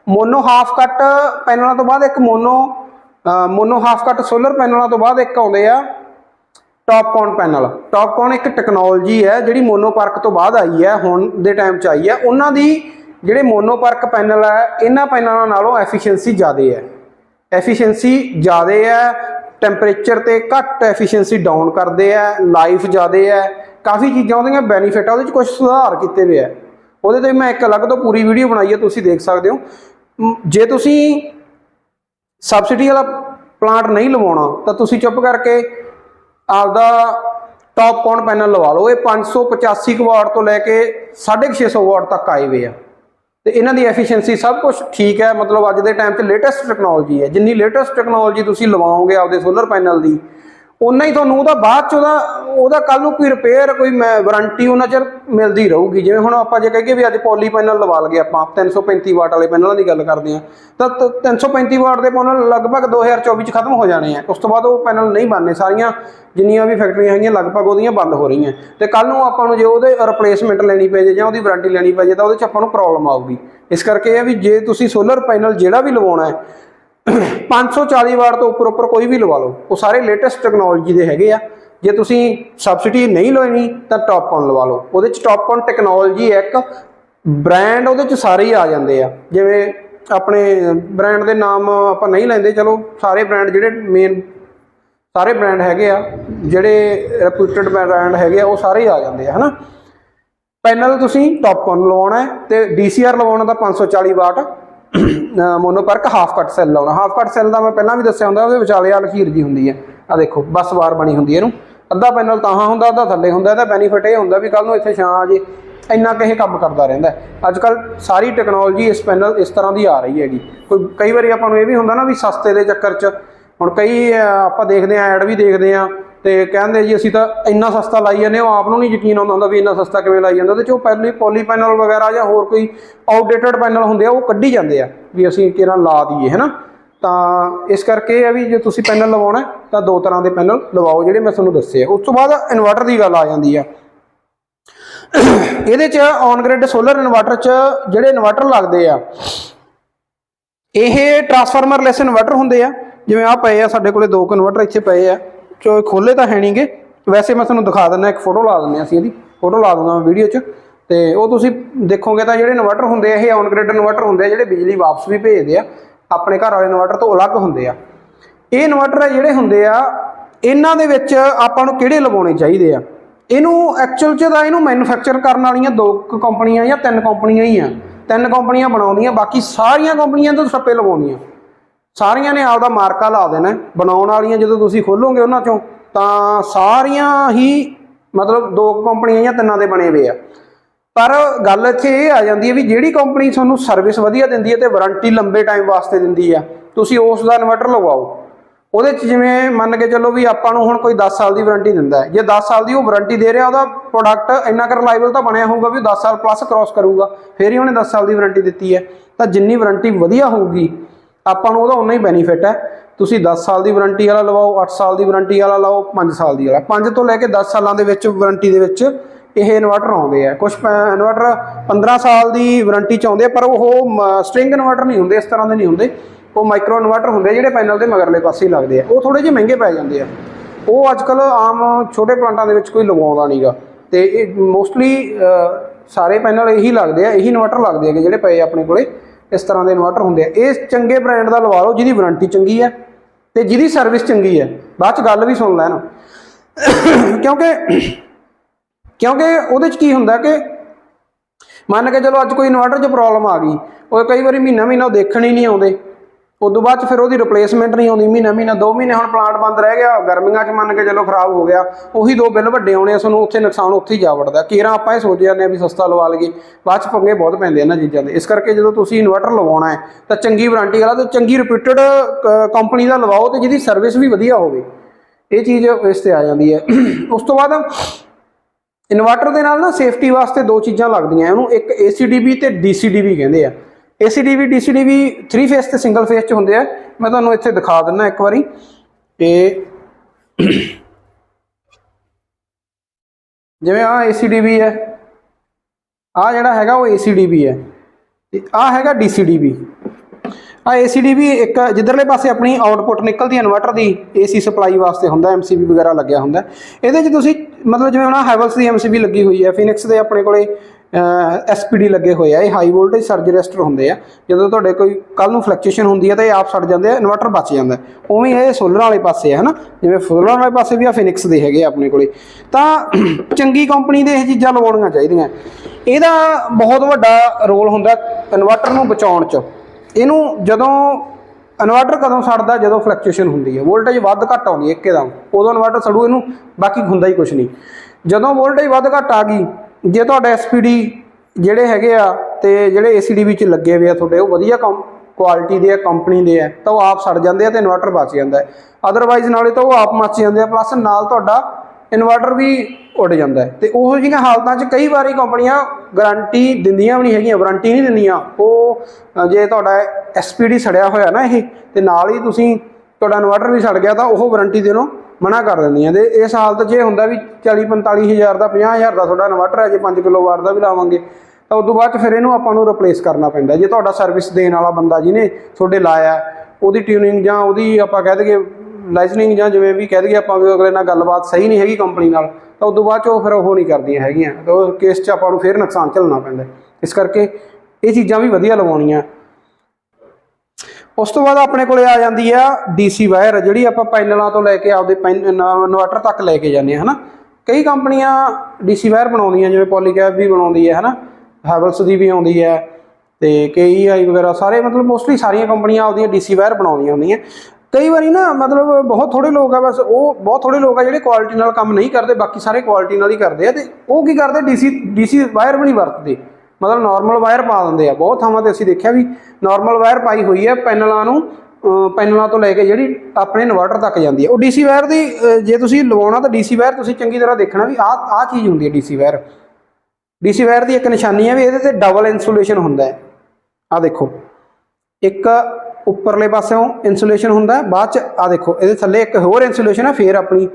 ਮੋਨੋ ਹਾਫ ਕੱਟ ਪੈਨਲਾਂ ਤੋਂ ਬਾਅਦ ਇੱਕ mono mono half cut solar ਪੈਨਲਾਂ ਤੋਂ ਬਾਅਦ ਇੱਕ ਆਉਂਦੇ ਆ top con panel top con ਇੱਕ ਟੈਕਨੋਲੋਜੀ ਹੈ, ਜਿਹੜੀ ਮੋਨੋਪਰਕ ਤੋਂ ਬਾਅਦ ਆਈ ਹੈ, ਹੁਣ ਦੇ ਟਾਈਮ 'ਚ ਆਈ ਹੈ। ਉਹਨਾਂ ਦੀ ਜਿਹੜੇ ਮੋਨੋਪਰਕ ਪੈਨਲ ਹੈ, ਇਹਨਾਂ ਪੈਨਲਾਂ ਨਾਲੋਂ ਐਫੀਸ਼ੀਐਂਸੀ ਜ਼ਿਆਦਾ ਹੈ। ਐਫੀਸ਼ੀਐਂਸੀ ਜ਼ਿਆਦਾ ਹੈ ਟੈਂਪਰੇਚਰ ਤੇ ਘੱਟ ਐਫੀਸ਼ੀਐਂਸੀ ਡਾਊਨ ਕਰਦੇ ਆ ਲਾਈਫ ਜ਼ਿਆਦਾ ਹੈ। ਕਾਫੀ ਚੀਜ਼ਾਂ ਉਹਦੀਆਂ ਬੈਨੀਫਿਟ ਆ, ਉਹਦੇ 'ਚ ਕੁਝ ਸੁਧਾਰ ਕੀਤੇ ਹੋਏ ਆ। ਉਹਦੇ ਤੇ ਮੈਂ ਇੱਕ ਅਲੱਗ ਤੋਂ ਪੂਰੀ ਵੀਡੀਓ ਬਣਾਈ ਹੈ ਤੁਸੀਂ ਦੇਖ ਸਕਦੇ ਹੋ। ਜੇ ਤੁਸੀਂ ਸਬਸਿਡੀ ਵਾਲਾ ਪਲਾਂਟ ਨਹੀਂ ਲਵਾਉਣਾ, ਤਾਂ ਤੁਸੀਂ ਚੁੱਪ ਕਰਕੇ ਆਪਦਾ ਟਾਪ ਕੌਨ ਪੈਨਲ ਲਵਾ ਲਓ। ਇਹ 585 ਕੁ ਵਾਟ ਤੋਂ ਲੈ ਕੇ 650 ਵਾਟ ਤੱਕ ਆਏ ਹੋਏ ਆ। ਤੇ ਇਹਨਾਂ ਦੀ ਐਫੀਸ਼ੀਐਂਸੀ ਸਭ ਕੁਝ ਠੀਕ ਹੈ। ਮਤਲਬ ਅੱਜ ਦੇ ਟਾਈਮ 'ਚ ਲੇਟੈਸਟ ਟੈਕਨੋਲੋਜੀ ਹੈ। ਜਿੰਨੀ ਲੇਟੈਸਟ ਟੈਕਨੋਲੋਜੀ ਤੁਸੀਂ ਲਵਾਓਗੇ ਆਪਦੇ ਸੋਲਰ ਪੈਨਲ ਦੀ ਉਨਾ ਹੀ ਤੁਹਾਨੂੰ ਉਹਦਾ ਬਾਅਦ ਚ ਉਹਦਾ ਉਹਦਾ ਕੱਲ ਨੂੰ ਕੋਈ ਰਿਪੇਅਰ ਕੋਈ ਵਾਰੰਟੀ ਉਹਨਾਂ ਚਿਰ ਮਿਲਦੀ ਰਹੂਗੀ। ਜਿਵੇਂ ਹੁਣ ਆਪਾਂ ਜੇ ਕਹੀਏ ਵੀ ਅੱਜ ਪੋਲੀ ਪੈਨਲ ਲਵਾ ਲਗੇ ਆਪਾਂ 335 ਵਾਟ ਵਾਲੇ ਪੈਨਲਾਂ ਦੀ ਗੱਲ ਕਰਦੇ ਆ ਤਾਂ ਤ- 335 ਵਾਟ ਦੇ ਪੈਨਲ ਲਗਭਗ 2024 ਚ ਖਤਮ ਹੋ ਜਾਣੇ ਆ। ਉਸ ਤੋਂ ਬਾਅਦ ਉਹ ਪੈਨਲ ਨਹੀਂ ਬਣਨੇ। ਸਾਰੀਆਂ ਜਿੰਨੀਆਂ ਵੀ ਫੈਕਟਰੀਆਂ ਹੈਗੀਆਂ, ਲਗਭਗ ਉਹਦੀਆਂ ਬੰਦ ਹੋ ਰਹੀਆਂ। ਤੇ ਕੱਲ ਨੂੰ ਆਪਾਂ ਨੂੰ ਜੇ ਉਹਦੇ ਰਿਪਲੇਸਮੈਂਟ ਲੈਣੀ ਪੈ ਜੇ ਜਾਂ ਉਹਦੀ ਵਾਰੰਟੀ ਲੈਣੀ ਪੈ ਜੇ, ਤਾਂ ਉਹਦੇ ਚ ਆਪਾਂ ਨੂੰ ਪ੍ਰੋਬਲਮ ਆਊਗੀ। ਇਸ ਕਰਕੇ ਇਹ ਆ ਵੀ ਜੇ ਤੁਸੀਂ ਸੋਲਰ ਪੈਨਲ ਜਿਹੜਾ ਵੀ ਲਵਾਉਣਾ ਹੈ 540 ਵਾਟ ਤੋਂ ਉੱਪਰ ਉੱਪਰ ਕੋਈ ਵੀ ਲਵਾ ਲਓ, ਉਹ ਸਾਰੇ ਲੇਟੈਸਟ ਟੈਕਨੋਲੋਜੀ ਦੇ ਹੈਗੇ ਆ। ਜੇ ਤੁਸੀਂ ਸਬਸਿਡੀ ਨਹੀਂ ਲੈਣੀ, ਤਾਂ ਟੌਪਕੌਨ ਲਵਾ ਲਓ। ਉਹਦੇ ਚ ਟੌਪਕੌਨ ਟੈਕਨੋਲੋਜੀ ਹੈ ਇੱਕ ਬ੍ਰਾਂਡ ਉਹਦੇ ਚ ਸਾਰੇ ਹੀ ਆ ਜਾਂਦੇ ਆ। ਜਿਵੇਂ ਆਪਣੇ ਬ੍ਰਾਂਡ ਦੇ ਨਾਮ ਆਪਾਂ ਨਹੀਂ ਲੈਂਦੇ, ਚਲੋ ਸਾਰੇ ਬ੍ਰਾਂਡ ਜਿਹੜੇ ਮੇਨ ਸਾਰੇ ਬ੍ਰਾਂਡ ਹੈਗੇ ਆ, ਜਿਹੜੇ ਰੈਪਿਊਟਡ ਬ੍ਰਾਂਡ ਹੈਗੇ ਆ, ਉਹ ਸਾਰੇ ਹੀ ਆ ਜਾਂਦੇ ਆ, ਹਨਾ? ਪੈਨਲ ਤੁਸੀਂ ਟੌਪਕੌਨ ਲਵਾਉਣਾ ਹੈ ਤੇ DCR ਲਵਾਉਣਾ ਤਾਂ 540 watt. Monoperc half cut cell ਲਾਉਣਾ। ਹਾਫ ਕੱਟ ਸੈੱਲ ਦਾ ਮੈਂ ਪਹਿਲਾਂ ਵੀ ਦੱਸਿਆ ਹੁੰਦਾ, ਉਹਦੇ ਵਿਚਾਲੇ ਆ ਲਖੀਰ ਜੀ ਹੁੰਦੀ ਹੈ। ਆ ਦੇਖੋ, ਬਸ ਵਾਰ ਬਣੀ ਹੁੰਦੀ ਹੈ ਇਹਨੂੰ। ਅੱਧਾ ਪੈਨਲ ਤਾਹਾਂ ਹੁੰਦਾ, ਅੱਧਾ ਥੱਲੇ ਹੁੰਦਾ, ਇਹਦਾ ਬੈਨੀਫਿਟ ਇਹ ਹੁੰਦਾ ਵੀ ਕੱਲ ਨੂੰ ਇੱਥੇ ਛਾਂ ਆ ਜੇ, ਇੰਨਾ ਕੁ ਇਹ ਕੰਮ ਕਰਦਾ ਰਹਿੰਦਾ ਅੱਜ ਕੱਲ ਸਾਰੀ ਟੈਕਨੋਲੋਜੀ ਇਸ ਪੈਨਲ ਇਸ ਤਰ੍ਹਾਂ ਦੀ ਆ ਰਹੀ ਹੈਗੀ। ਕੋਈ, ਕਈ ਵਾਰੀ ਆਪਾਂ ਨੂੰ ਇਹ ਵੀ ਹੁੰਦਾ ਨਾ ਵੀ ਸਸਤੇ ਦੇ ਚੱਕਰ 'ਚ, ਹੁਣ ਕਈ ਆਪਾਂ ਦੇਖਦੇ ਆ ਐਡ ਵੀ ਦੇਖਦੇ ਆ ਤੇ ਕਹਿੰਦੇ ਜੀ ਅਸੀਂ ਤਾਂ ਇੰਨਾ ਸਸਤਾ ਲਾਈ ਜਾਂਦੇ ਹਾਂ, ਉਹ ਆਪ ਨੂੰ ਨਹੀਂ ਯਕੀਨ ਆਉਂਦਾ ਹੁੰਦਾ ਵੀ ਇੰਨਾ ਸਸਤਾ ਕਿਵੇਂ ਲਾਈ ਜਾਂਦਾ। ਉਹਦੇ ਚ ਉਹ ਪਹਿਲੀ ਪੋਲੀ ਪੈਨਲ ਵਗੈਰਾ ਜਾਂ ਹੋਰ ਕੋਈ ਆਊਟਡੇਟਡ ਪੈਨਲ ਹੁੰਦੇ ਆ, ਉਹ ਕੱਢੀ ਜਾਂਦੇ ਆ ਵੀ ਅਸੀਂ ਕਿਹਨਾਂ ਲਾ ਦਈਏ, ਹੈਨਾ? ਤਾਂ ਇਸ ਕਰਕੇ ਇਹ ਆ ਵੀ ਜੇ ਤੁਸੀਂ ਪੈਨਲ ਲਵਾਉਣਾ ਤਾਂ ਦੋ ਤਰ੍ਹਾਂ ਦੇ ਪੈਨਲ ਲਵਾਓ ਜਿਹੜੇ ਮੈਂ ਤੁਹਾਨੂੰ ਦੱਸੇ ਆ। ਉਸ ਤੋਂ ਬਾਅਦ ਇਨਵਰਟਰ ਦੀ ਗੱਲ ਆ ਜਾਂਦੀ ਆ। ਇਹਦੇ ਚ ਔਨ ਗ੍ਰਿਡ ਸੋਲਰ ਇਨਵਰਟਰ ਚ ਜਿਹੜੇ ਇਨਵਰਟਰ ਲੱਗਦੇ ਆ, ਇਹ ਟਰਾਂਸਫਾਰਮਰ ਲੈਸ ਇਨਵਰਟਰ ਹੁੰਦੇ ਆ। ਜਿਵੇਂ ਆ ਪਏ ਆ, ਸਾਡੇ ਕੋਲੇ ਦੋ ਕਨਵਰਟਰ ਇੱਥੇ ਪਏ ਆ। ਚੋ ਖੋਲੇ ਤਾਂ ਹੈ ਨਹੀਂਗੇ। ਵੈਸੇ ਮੈਂ ਤੁਹਾਨੂੰ ਦਿਖਾ ਦਿੰਦਾ, ਇੱਕ ਫੋਟੋ ਲਾ ਦਿੰਦੇ ਹਾਂ ਅਸੀਂ ਇਹਦੀ। ਫੋਟੋ ਲਾ ਦੂੰਗਾ ਮੈਂ ਵੀਡੀਓ 'ਚ। ਤੇ ਉਹ ਤੁਸੀਂ ਦੇਖੋਗੇ ਤਾਂ ਜਿਹੜੇ ਇਨਵਰਟਰ ਹੁੰਦੇ ਆ, ਇਹ ਔਨ ਗ੍ਰਿਡ ਇਨਵਰਟਰ ਹੁੰਦੇ ਆ, ਜਿਹੜੇ ਬਿਜਲੀ ਵਾਪਸ ਵੀ ਭੇਜਦੇ ਆ, ਆਪਣੇ ਘਰ ਵਾਲੇ ਇਨਵਰਟਰ ਤੋਂ ਅਲੱਗ ਹੁੰਦੇ ਆ। ਇਹ ਇਨਵਰਟਰ ਆ ਜਿਹੜੇ ਹੁੰਦੇ ਆ, ਇਹਨਾਂ ਦੇ ਵਿੱਚ ਆਪਾਂ ਨੂੰ ਕਿਹੜੇ ਲਵਾਉਣੇ ਚਾਹੀਦੇ ਆ? ਇਹਨੂੰ ਐਕਚੁਅਲ 'ਚ ਤਾਂ ਇਹਨੂੰ ਮੈਨੂਫੈਕਚਰ ਕਰਨ ਵਾਲੀਆਂ ਦੋ ਕੰਪਨੀਆਂ ਜਾਂ ਤਿੰਨ ਕੰਪਨੀਆਂ ਹੀ ਆ। ਤਿੰਨ ਕੰਪਨੀਆਂ ਬਣਾਉਂਦੀਆਂ, ਬਾਕੀ ਸਾਰੀਆਂ ਕੰਪਨੀਆਂ ਤੋਂ ਸੱਪੇ ਲਵਾਉਂਦੀਆਂ ਸਾਰੀਆਂ ਨੇ ਆਪਦਾ ਮਾਰਕਾ ਲਾ ਦੇਣਾ ਬਣਾਉਣ ਵਾਲੀਆਂ ਜਦੋਂ ਤੁਸੀਂ ਖੋਲੋਗੇ ਉਹਨਾਂ ਚੋਂ, ਤਾਂ ਸਾਰੀਆਂ ਹੀ ਮਤਲਬ ਦੋ ਕੰਪਨੀਆਂ ਜਾਂ ਤਿੰਨਾਂ ਦੇ ਬਣੇ ਹੋਏ ਆ। ਪਰ ਗੱਲ ਇੱਥੇ ਇਹ ਆ ਜਾਂਦੀ ਹੈ ਵੀ ਜਿਹੜੀ ਕੰਪਨੀ ਤੁਹਾਨੂੰ ਸਰਵਿਸ ਵਧੀਆ ਦਿੰਦੀ ਹੈ ਤੇ ਵਾਰੰਟੀ ਲੰਬੇ ਟਾਈਮ ਵਾਸਤੇ ਦਿੰਦੀ ਆ, ਤੁਸੀਂ ਉਸ ਦਾ ਇਨਵਰਟਰ ਲਗਵਾਓ। ਉਹਦੇ ਚ ਜਿਵੇਂ ਮੰਨ ਕੇ ਚੱਲੋ ਵੀ ਆਪਾਂ ਨੂੰ ਹੁਣ ਕੋਈ 10 ਸਾਲ ਦੀ ਵਾਰੰਟੀ ਦਿੰਦਾ ਹੈ। ਜੇ 10 ਸਾਲ ਦੀ ਉਹ ਵਾਰੰਟੀ ਦੇ ਰਿਹਾ, ਉਹਦਾ ਪ੍ਰੋਡਕਟ ਇੰਨਾ ਕੁ ਰਿਲਾਈਬਲ ਤਾਂ ਬਣਿਆ ਹੋਊਗਾ ਵੀ ਉਹ 10 ਸਾਲ ਪਲੱਸ ਕ੍ਰਾਸ ਕਰੂਗਾ। ਫਿਰ ਹੀ ਉਹਨੇ 10 ਸਾਲ ਦੀ ਵਾਰੰਟੀ ਦਿੱਤੀ ਹੈ। ਤਾਂ ਜਿੰਨੀ ਵਾਰੰਟੀ ਵਧੀਆ ਹੋਊਗੀ ਆਪਾਂ ਨੂੰ ਉਹਦਾ ਉਨਾ ਹੀ ਬੈਨੀਫਿਟ ਹੈ। ਤੁਸੀਂ 10 ਸਾਲ ਦੀ ਵਾਰੰਟੀ ਵਾਲਾ ਲਵਾਓ 8 ਸਾਲ ਦੀ ਵਾਰੰਟੀ ਵਾਲਾ ਲਾਓ 5 ਸਾਲ ਦੀ ਵਾਲਾ। 5 ਤੋਂ ਲੈ ਕੇ 10 ਸਾਲਾਂ ਦੇ ਵਿੱਚ ਵਾਰੰਟੀ ਦੇ ਵਿੱਚ ਇਹ ਇਨਵਰਟਰ ਆਉਂਦੇ ਆ। ਕੁਝ ਇਨਵਰਟਰ 15 ਸਾਲ ਦੀ ਵਾਰੰਟੀ ਚ ਆਉਂਦੇ ਆ, ਪਰ ਉਹ ਸਟ੍ਰਿੰਗ ਇਨਵਰਟਰ ਨਹੀਂ ਹੁੰਦੇ ਇਸ ਤਰ੍ਹਾਂ ਦੇ ਨਹੀਂ ਹੁੰਦੇ। ਉਹ ਮਾਈਕਰੋ ਇਨਵਰਟਰ ਹੁੰਦੇ ਜਿਹੜੇ ਪੈਨਲ ਦੇ ਮਗਰਲੇ ਪਾਸੇ ਹੀ ਲੱਗਦੇ ਆ। ਉਹ ਥੋੜੇ ਜਿਹੇ ਮਹਿੰਗੇ ਪੈ ਜਾਂਦੇ ਆ। ਉਹ ਅੱਜ ਕੱਲ ਆਮ ਛੋਟੇ ਪਲਾਂਟਾਂ ਦੇ ਵਿੱਚ ਕੋਈ ਲਗਾਉਂਦਾ ਨਹੀਂਗਾ ਤੇ ਇਹ ਮੋਸਟਲੀ ਸਾਰੇ ਪੈਨਲ ਇਹੀ ਲੱਗਦੇ ਆ ਇਹੀ ਇਨਵਰਟਰ ਲੱਗਦੇ ਹੈਗੇ ਜਿਹੜੇ ਪਏ ਆਪਣੇ ਕੋਲੇ। ਇਸ ਤਰ੍ਹਾਂ ਦੇ ਇਨਵਰਟਰ ਹੁੰਦੇ ਆ। ਇਹ ਚੰਗੇ ਬ੍ਰਾਂਡ ਦਾ ਲਵਾ ਲਓ, ਜਿਹਦੀ ਵਾਰੰਟੀ ਚੰਗੀ ਹੈ ਤੇ ਜਿਹਦੀ ਸਰਵਿਸ ਚੰਗੀ ਹੈ। ਬਾਅਦ ਚ ਗੱਲ ਵੀ ਸੁਣ ਲੈਣ। ਕਿਉਂਕਿ ਕਿਉਂਕਿ ਉਹਦੇ ਚ ਕੀ ਹੁੰਦਾ ਕਿ ਮੰਨ ਕੇ ਚਲੋ ਅੱਜ ਕੋਈ ਇਨਵਰਟਰ 'ਚ ਪ੍ਰੋਬਲਮ ਆ ਗਈ, ਉਹ ਕਈ ਵਾਰੀ ਮਹੀਨਾ ਮਹੀਨਾ ਉਹ ਦੇਖਣ ਹੀ ਨਹੀਂ ਆਉਂਦੇ। ਉਦੋਂ ਬਾਅਦ 'ਚ ਫਿਰ ਉਹਦੀ ਰਿਪਲੇਸਮੈਂਟ ਨਹੀਂ ਆਉਂਦੀ, ਮਹੀਨਾ ਮਹੀਨਾ 2 ਮਹੀਨੇ ਹੁਣ ਪਲਾਂਟ ਬੰਦ ਰਹਿ ਗਿਆ, ਗਰਮੀਆਂ 'ਚ ਮੰਨ ਕੇ ਚਲੋ ਖਰਾਬ ਹੋ ਗਿਆ, ਉਹੀ ਦੋ ਬਿੱਲ ਵੱਡੇ ਆਉਣੇ ਆ, ਸਾਨੂੰ ਉੱਥੇ ਨੁਕਸਾਨ ਉੱਥੇ ਹੀ ਜਾ ਵੜਦਾ। ਕੇਰਾਂ ਆਪਾਂ ਇਹ ਸੋਚ ਜਾਂਦੇ ਆ ਵੀ ਸਸਤਾ ਲਵਾ ਲਈਏ, ਬਾਅਦ 'ਚ ਪੰਗੇ ਬਹੁਤ ਪੈਂਦੇ ਆ ਇਹਨਾਂ ਚੀਜ਼ਾਂ ਦੇ। ਇਸ ਕਰਕੇ ਜਦੋਂ ਤੁਸੀਂ ਇਨਵਰਟਰ ਲਵਾਉਣਾ ਹੈ, ਤਾਂ ਚੰਗੀ ਵਾਰੰਟੀ ਵਾਲਾ ਤੇ ਚੰਗੀ ਰਿਪਿਊਟਡ ਕੰਪਨੀ ਦਾ ਲਵਾਓ ਤੇ ਜਿਹਦੀ ਸਰਵਿਸ ਵੀ ਵਧੀਆ ਹੋਵੇ। ਇਹ ਚੀਜ਼ ਇਸ ਤੇ ਆ ਜਾਂਦੀ ਹੈ। ਉਸ ਤੋਂ ਬਾਅਦ ਇਨਵਰਟਰ ਦੇ ਨਾਲ ਨਾ ਸੇਫਟੀ ਵਾਸਤੇ ਦੋ ਚੀਜ਼ਾਂ ਲੱਗਦੀਆਂ ਉਹਨੂੰ ਇੱਕ ACDB ਤੇ DCDB ਕਹਿੰਦੇ ਆ। ACDB DCDB 3 ਫੇਸ ਤੇ ਸਿੰਗਲ ਫੇਸ ਚ ਹੁੰਦੇ ਆ। ਮੈਂ ਤੁਹਾਨੂੰ ਇੱਥੇ ਦਿਖਾ ਦਿੰਦਾ ਇੱਕ ਵਾਰੀ। ਇਹ ਜਿਵੇਂ ਆ ACDB ਹੈ ਆ ਜਿਹੜਾ ਹੈਗਾ ਉਹ ACDB ਹੈ। ਤੇ ਆ ਹੈਗਾ DCDB ਆ ACDB ਇੱਕ ਜਿੱਧਰਲੇ ਪਾਸੇ ਆਪਣੀ ਆਊਟਪੁੱਟ ਨਿਕਲਦੀ ਹੈ ਇਨਵਰਟਰ ਦੀ AC ਸਪਲਾਈ ਵਾਸਤੇ ਹੁੰਦਾ MCB ਵਗੈਰਾ ਲੱਗਿਆ ਹੁੰਦਾ। ਇਹਦੇ 'ਚ ਤੁਸੀਂ ਮਤਲਬ ਜਿਵੇਂ ਹੁਣ ਹੈਵਲਸ ਦੀ MCB ਲੱਗੀ ਹੋਈ ਹੈ ਫਿਨਿਕਸ ਦੇ ਆਪਣੇ ਕੋਲੇ SPD ਲੱਗੇ ਹੋਏ ਆ। ਇਹ ਹਾਈ ਵੋਲਟੇਜ ਸਰਜ ਰੈਸਟਰ ਹੁੰਦੇ ਆ। ਜਦੋਂ ਤੁਹਾਡੇ ਕੋਈ ਕੱਲ ਨੂੰ ਫਲਕਚੁਏਸ਼ਨ ਹੁੰਦੀ ਹੈ ਤਾਂ ਇਹ ਆਪ ਸੜ ਜਾਂਦੇ ਆ ਇਨਵਰਟਰ ਬਚ ਜਾਂਦਾ। ਉਵੇਂ ਇਹ ਸੋਲਰ ਵਾਲੇ ਪਾਸੇ ਆ, ਹਨਾ? ਜਿਵੇਂ ਸੋਲਰ ਵਾਲੇ ਪਾਸੇ ਵੀ ਆ ਫਿਨਿਕਸ ਦੇ ਹੈਗੇ ਆ ਆਪਣੇ ਕੋਲੇ। ਤਾਂ ਚੰਗੀ ਕੰਪਨੀ ਦੇ ਇਹ ਚੀਜ਼ਾਂ ਲਵਾਉਣੀਆਂ ਚਾਹੀਦੀਆਂ। ਇਹਦਾ ਬਹੁਤ ਵੱਡਾ ਰੋਲ ਹੁੰਦਾ ਇਨਵਰਟਰ ਨੂੰ ਬਚਾਉਣ 'ਚ। ਇਹਨੂੰ ਜਦੋਂ ਇਨਵਰਟਰ ਕਦੋਂ ਸੜਦਾ? ਜਦੋਂ ਫਲਕਚੁਏਸ਼ਨ ਹੁੰਦੀ ਹੈ ਵੋਲਟੇਜ ਵੱਧ ਘੱਟ ਆਉਂਦੀ ਹੈ ਇੱਕਦਮ। ਉਦੋਂ ਇਨਵਰਟਰ ਸੜੂ ਇਹਨੂੰ, ਬਾਕੀ ਹੁੰਦਾ ਹੀ ਕੁਝ ਨਹੀਂ। ਜਦੋਂ ਵੋਲਟੇਜ ਵੱਧ ਘੱਟ ਆ ਗਈ ਜੇ ਤੁਹਾਡਾ ਐਸਪੀਡੀ ਜਿਹੜੇ ਹੈਗੇ ਆ ਤੇ ਜਿਹੜੇ ਏਸੀਡੀਬੀ ਵਿੱਚ ਲੱਗੇ ਹੋਏ ਆ ਤੁਹਾਡੇ, ਉਹ ਵਧੀਆ ਕੁਆਲਿਟੀ ਦੇ ਆ ਕੰਪਨੀ ਦੇ ਆ, ਤਾਂ ਉਹ ਆਪ ਸੜ ਜਾਂਦੇ ਆ ਤੇ ਇਨਵਰਟਰ ਬਚ ਜਾਂਦਾ ਹੈ। ਅਦਰਵਾਈਜ਼ ਨਾਲੇ ਤਾਂ ਉਹ ਆਪ ਮੱਚ ਜਾਂਦੇ ਆ ਪਲੱਸ ਨਾਲ ਤੁਹਾਡਾ ਇਨਵਰਟਰ ਵੀ ਉੱਡ ਜਾਂਦਾ ਹੈ। ਤੇ ਉਹੋ ਜਿਹੀਆਂ ਹਾਲਤਾਂ 'ਚ ਕਈ ਵਾਰੀ ਕੰਪਨੀਆਂ ਗਾਰੰਟੀ ਦਿੰਦੀਆਂ ਵੀ ਨਹੀਂ ਹੈਗੀਆਂ ਵਾਰੰਟੀ ਨਹੀਂ ਦਿੰਦੀਆਂ। ਉਹ ਜੇ ਤੁਹਾਡਾ ਐਸਪੀਡੀ ਸੜਿਆ ਹੋਇਆ ਨਾ ਇਹ, ਤੇ ਨਾਲ ਹੀ ਤੁਸੀਂ ਤੁਹਾਡਾ ਇਨਵਰਟਰ ਵੀ ਸੜ ਗਿਆ, ਤਾਂ ਉਹ ਵਾਰੰਟੀ ਦੇਣੋਂ ਮਨਾ ਕਰ ਦਿੰਦੀਆਂ ਤੇ ਇਸ ਹਾਲਤ 'ਚ ਇਹ ਹੁੰਦਾ ਵੀ 40 45 ਹਜ਼ਾਰ ਦਾ 50 ਹਜ਼ਾਰ ਦਾ ਤੁਹਾਡਾ ਇਨਵਰਟਰ ਹੈ, ਜੇ 5 ਕਿਲੋਵਾਟ ਦਾ ਵੀ ਲਾਵਾਂਗੇ, ਤਾਂ ਉਦੋਂ ਬਾਅਦ 'ਚ ਫਿਰ ਇਹਨੂੰ ਆਪਾਂ ਨੂੰ ਰਿਪਲੇਸ ਕਰਨਾ ਪੈਂਦਾ। ਜੇ ਤੁਹਾਡਾ ਸਰਵਿਸ ਦੇਣ ਵਾਲਾ ਬੰਦਾ ਜਿਹਨੇ ਤੁਹਾਡੇ ਲਾਇਆ, ਉਹਦੀ ਟਿਊਨਿੰਗ ਜਾਂ ਉਹਦੀ ਆਪਾਂ ਕਹਿ ਦਈਏ ਲਾਈਸਨਿੰਗ ਜਾਂ ਜਿਵੇਂ ਵੀ ਕਹਿ ਦਈਏ ਆਪਾਂ ਵੀ ਅਗਲੇ ਨਾਲ ਗੱਲਬਾਤ ਸਹੀ ਨਹੀਂ ਹੈਗੀ ਕੰਪਨੀ ਨਾਲ, ਤਾਂ ਉਦੋਂ ਬਾਅਦ 'ਚ ਉਹ ਫਿਰ ਉਹ ਨਹੀਂ ਕਰਦੀਆਂ ਹੈਗੀਆਂ। ਤਾਂ ਉਹ ਕੇਸ 'ਚ ਆਪਾਂ ਨੂੰ ਫਿਰ ਨੁਕਸਾਨ ਝੱਲਣਾ ਪੈਂਦਾ। ਇਸ ਕਰਕੇ ਇਹ ਚੀਜ਼ਾਂ ਵੀ ਵਧੀਆ ਲਵਾਉਣੀਆਂ। ਉਸ ਤੋਂ ਬਾਅਦ ਆਪਣੇ ਕੋਲੇ ਆ ਜਾਂਦੀ ਆ ਡੀਸੀ ਵਾਇਰ, ਜਿਹੜੀ ਆਪਾਂ ਪੈਨਲਾਂ ਤੋਂ ਲੈ ਕੇ ਆਪਦੇ ਇਨਵਰਟਰ ਤੱਕ ਲੈ ਕੇ ਜਾਂਦੇ ਆ, ਹਨਾ? ਕਈ ਕੰਪਨੀਆਂ ਡੀਸੀ ਵਾਇਰ ਬਣਾਉਂਦੀਆਂ, ਜਿਵੇਂ ਪੋਲੀਕੈਬ ਵੀ ਬਣਾਉਂਦੀ ਹੈ ਹਨਾ? ਹੈਵਲਸ ਦੀ ਵੀ ਆਉਂਦੀ ਹੈ ਤੇ KEI ਵਗੈਰਾ, ਸਾਰੇ ਮਤਲਬ ਮੋਸਟਲੀ ਸਾਰੀਆਂ ਕੰਪਨੀਆਂ ਆਪਦੀਆਂ ਡੀਸੀ ਵਾਇਰ ਬਣਾਉਂਦੀਆਂ ਹੁੰਦੀਆਂ। ਕਈ ਵਾਰੀ ਨਾ, ਮਤਲਬ ਬਹੁਤ ਥੋੜੇ ਲੋਕ ਆ, ਬਸ ਉਹ ਬਹੁਤ ਥੋੜੇ ਲੋਕ ਆ, ਜਿਹੜੇ ਕੁਆਲਿਟੀ ਨਾਲ ਕੰਮ ਨਹੀਂ ਕਰਦੇ, ਬਾਕੀ ਸਾਰੇ ਕੁਆਲਿਟੀ ਨਾਲ ਹੀ ਕਰਦੇ ਆ, ਤੇ ਉਹ ਕੀ ਕਰਦੇ, ਡੀਸੀ ਡੀਸੀ ਵਾਇਰ ਵੀ ਨਹੀਂ ਵਰਤਦੇ। ਮਤਲਬ ਨਾਰਮਲ ਵਾਇਰ ਪਾ ਦਿੰਦੇ ਆ। ਬਹੁਤ ਥਾਵਾਂ ਤੇ ਅਸੀਂ ਦੇਖਿਆ ਵੀ ਨਾਰਮਲ ਵਾਇਰ ਪਾਈ ਹੋਈ ਹੈ ਪੈਨਲਾਂ ਨੂੰ ਪੈਨਲਾਂ ਤੋਂ ਲੈ ਕੇ ਜਿਹੜੀ ਆਪਣੇ ਇਨਵਰਟਰ ਤੱਕ ਜਾਂਦੀ ਹੈ ਉਹ ਡੀਸੀ ਵਾਇਰ ਦੀ ਜੇ ਤੁਸੀਂ ਲਵਾਉਣਾ ਤਾਂ ਡੀਸੀ ਵਾਇਰ ਤੁਸੀਂ ਚੰਗੀ ਤਰ੍ਹਾਂ ਦੇਖਣਾ ਵੀ ਆਹ ਆਹ ਚੀਜ਼ ਹੁੰਦੀ ਹੈ ਡੀਸੀ ਵਾਇਰ ਡੀਸੀ ਵਾਇਰ ਦੀ ਇੱਕ ਨਿਸ਼ਾਨੀ ਹੈ ਵੀ ਇਹਦੇ ਤੇ ਡਬਲ ਇਨਸੂਲੇਸ਼ਨ ਹੁੰਦਾ ਹੈ। ਆਹ ਦੇਖੋ, ਇੱਕ ਉੱਪਰਲੇ ਪਾਸਿਓਂ ਇਨਸੂਲੇਸ਼ਨ ਹੁੰਦਾ ਬਾਅਦ ਚ ਆਹ ਦੇਖੋ, ਇਹਦੇ ਥੱਲੇ ਇੱਕ ਹੋਰ ਇਨਸੂਲੇਸ਼ਨ ਹੈ ਫੇਰ ਆਪਣੀ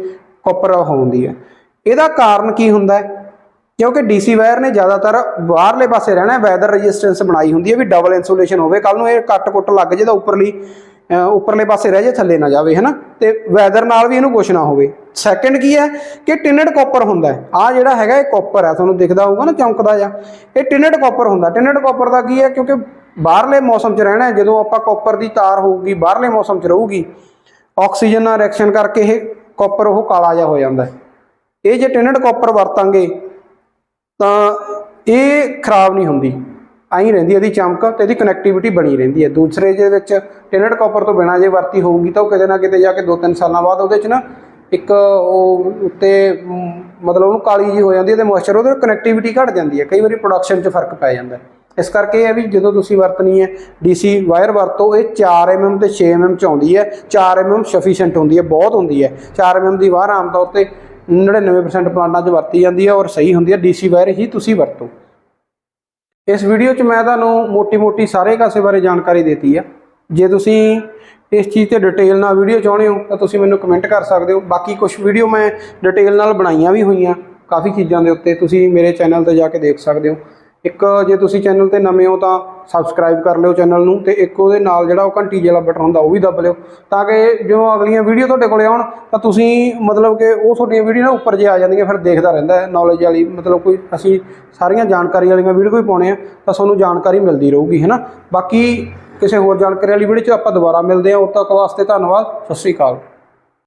ਕਾਪਰ ਹੁੰਦੀ ਹੈ ਇਹਦਾ ਕਾਰਨ ਕੀ ਹੁੰਦਾ ਹੈ? ਕਿਉਂਕਿ ਡੀਸੀ ਵਾਇਰ ਨੇ ਜ਼ਿਆਦਾਤਰ ਬਾਹਰਲੇ ਪਾਸੇ ਰਹਿਣਾ ਵੈਦਰ ਰੈਜ਼ਿਸਟੈਂਸ ਬਣਾਈ ਹੁੰਦੀ ਹੈ ਵੀ ਡਬਲ ਇਨਸੂਲੇਸ਼ਨ ਹੋਵੇ। ਕੱਲ ਨੂੰ ਇਹ ਕੱਟ ਕੁੱਟ ਲੱਗ ਜੇ ਤਾਂ ਉੱਪਰਲੀ ਉੱਪਰਲੇ ਪਾਸੇ ਰਹਿ ਜੇ, ਥੱਲੇ ਨਾ ਜਾਵੇ, ਹਨਾ? ਤੇ ਵੈਦਰ ਨਾਲ ਵੀ ਇਹਨੂੰ ਕੁਛ ਨਾ ਹੋਵੇ। ਸੈਕੰਡ ਕੀ ਹੈ ਕਿ ਟਿਨਡ ਕਾਪਰ ਹੁੰਦਾ ਹੈ। ਆ ਜਿਹੜਾ ਹੈਗਾ ਇਹ ਕਾਪਰ ਹੈ, ਤੁਹਾਨੂੰ ਦਿਖਦਾ ਹੋਊਗਾ ਨਾ, ਚਮਕਦਾ ਜਾਂ ਇਹ ਟਿਨਡ ਕਾਪਰ ਹੁੰਦਾ। ਟਿਨਡ ਕਾਪਰ ਦਾ ਕੀ ਹੈ? ਕਿਉਂਕਿ ਬਾਹਰਲੇ ਮੌਸਮ 'ਚ ਰਹਿਣਾ ਜਦੋਂ ਆਪਾਂ ਕਾਪਰ ਦੀ ਤਾਰ ਹੋਊਗੀ, ਬਾਹਰਲੇ ਮੌਸਮ 'ਚ ਰਹੂਗੀ ਆਕਸੀਜਨ ਨਾਲ ਰਿਐਕਸ਼ਨ ਕਰਕੇ ਇਹ ਕਾਪਰ ਉਹ ਕਾਲਾ ਜਿਹਾ ਹੋ ਜਾਂਦਾ ਇਹ ਜੇ ਟਿਨਡ ਕਾਪਰ ਵਰਤਾਂਗੇ ਤਾਂ ਇਹ ਖਰਾਬ ਨਹੀਂ ਹੁੰਦੀ। ਆਈ ਰਹਿੰਦੀ ਇਹਦੀ ਚਮਕ ਤੇ ਇਹਦੀ ਕਨੈਕਟੀਵਿਟੀ ਬਣੀ ਰਹਿੰਦੀ ਹੈ। ਦੂਸਰੇ ਦੇ ਵਿੱਚ ਟਿਨਡ ਕਾਪਰ ਤੋਂ ਬਿਨਾ ਜੇ ਵਰਤੀ ਹੋਊਗੀ ਤਾਂ ਉਹ ਕਿਤੇ ਨਾ ਕਿਤੇ ਜਾ ਕੇ 2-3 ਸਾਲਾਂ ਬਾਅਦ ਉਹਦੇ 'ਚ ਨਾ ਇੱਕ ਉਹ ਉੱਤੇ ਮਤਲਬ ਉਹਨੂੰ ਕਾਲੀ ਜੀ ਹੋ ਜਾਂਦੀ ਹੈ ਤੇ ਮੋਇਸਚਰ ਉਹਦੇ ਕਨੈਕਟੀਵਿਟੀ ਘਟ ਜਾਂਦੀ ਹੈ। ਕਈ ਵਾਰੀ ਪ੍ਰੋਡਕਸ਼ਨ 'ਚ ਫ਼ਰਕ ਪੈ ਜਾਂਦਾ ਇਸ ਕਰਕੇ ਇਹ ਹੈ ਵੀ ਜਦੋਂ ਤੁਸੀਂ ਵਰਤਣੀ ਹੈ, DC ਵਾਇਰ ਵਰਤੋ, ਇਹ 4 mm ਤੇ 6 mm ਚ ਆਉਂਦੀ ਹੈ। 4 mm ਸਫੀਸ਼ੀਐਂਟ ਹੁੰਦੀ ਹੈ, ਬਹੁਤ ਹੁੰਦੀ ਹੈ। 4 mm ਦੀ ਵਾਰ ਆਮ ਤੌਰ ਤੇ 99% ਪਲਾਂਟਾਂ 'ਚ ਵਰਤੀ ਜਾਂਦੀ ਹੈ ਔਰ ਸਹੀ ਹੁੰਦੀ ਹੈ DC ਵਾਇਰ ਹੀ ਤੁਸੀਂ ਵਰਤੋ। ਇਸ ਵੀਡੀਓ 'ਚ ਮੈਂ ਤੁਹਾਨੂੰ ਮੋਟੀ-ਮੋਟੀ ਸਾਰੇ ਕਾਸੇ ਬਾਰੇ ਜਾਣਕਾਰੀ ਦਿੱਤੀ ਆ। ਜੇ ਤੁਸੀਂ ਇਸ ਚੀਜ਼ ਤੇ ਡਿਟੇਲ ਨਾਲ ਵੀਡੀਓ ਚਾਹੁੰਦੇ ਹੋ, ਤਾਂ ਤੁਸੀਂ ਮੈਨੂੰ ਕਮੈਂਟ ਕਰ ਸਕਦੇ ਹੋ। ਬਾਕੀ ਕੁਝ ਵੀਡੀਓ ਮੈਂ ਡਿਟੇਲ ਨਾਲ ਬਣਾਈਆਂ ਵੀ ਹੋਈਆਂ, ਕਾਫੀ ਚੀਜ਼ਾਂ ਦੇ ਉੱਤੇ ਤੁਸੀਂ ਮੇਰੇ ਚੈਨਲ ਤੇ ਜਾ ਕੇ ਦੇਖ ਸਕਦੇ ਹੋ। ਇੱਕ, ਜੇ ਤੁਸੀਂ ਚੈਨਲ ਤੇ ਨਵੇਂ ਹੋ ਤਾਂ ਸਬਸਕ੍ਰਾਈਬ ਕਰ ਲਿਓ ਚੈਨਲ ਨੂੰ ਤੇ ਇੱਕ ਉਹਦੇ ਨਾਲ ਜਿਹੜਾ ਉਹ ਘੰਟੀ ਵਾਲਾ ਬਟਨ ਹੁੰਦਾ ਉਹ ਵੀ ਦੱਬ ਲਿਓ ਤਾਂ ਕਿ ਜਦੋਂ ਅਗਲੀਆਂ ਵੀਡੀਓ ਤੁਹਾਡੇ ਕੋਲੇ ਆਉਣ ਤਾਂ ਤੁਸੀਂ ਮਤਲਬ ਕਿ ਉਹ ਤੁਹਾਡੀਆਂ ਵੀਡੀਓ ਨਾ ਉੱਪਰ ਜੇ ਆ ਜਾਂਦੀਆਂ ਫਿਰ ਦੇਖਦਾ ਰਹਿੰਦਾ ਨੌਲੇਜ ਵਾਲੀ ਮਤਲਬ ਕੋਈ ਅਸੀਂ ਸਾਰੀਆਂ ਜਾਣਕਾਰੀ ਵਾਲੀਆਂ ਵੀਡੀਓ ਕੋਈ ਪਾਉਣੇ ਆ ਤਾਂ ਤੁਹਾਨੂੰ ਜਾਣਕਾਰੀ ਮਿਲਦੀ ਰਹੂਗੀ, ਹੈ ਨਾ? ਬਾਕੀ ਕਿਸੇ ਹੋਰ ਜਾਣਕਾਰੀ ਵਾਲੀ ਵੀਡੀਓ 'ਚ ਆਪਾਂ ਦੁਬਾਰਾ ਮਿਲਦੇ ਹਾਂ, ਉਦ ਤੱਕ ਵਾਸਤੇ ਧੰਨਵਾਦ, ਸਤਿ ਸ਼੍ਰੀ ਅਕਾਲ।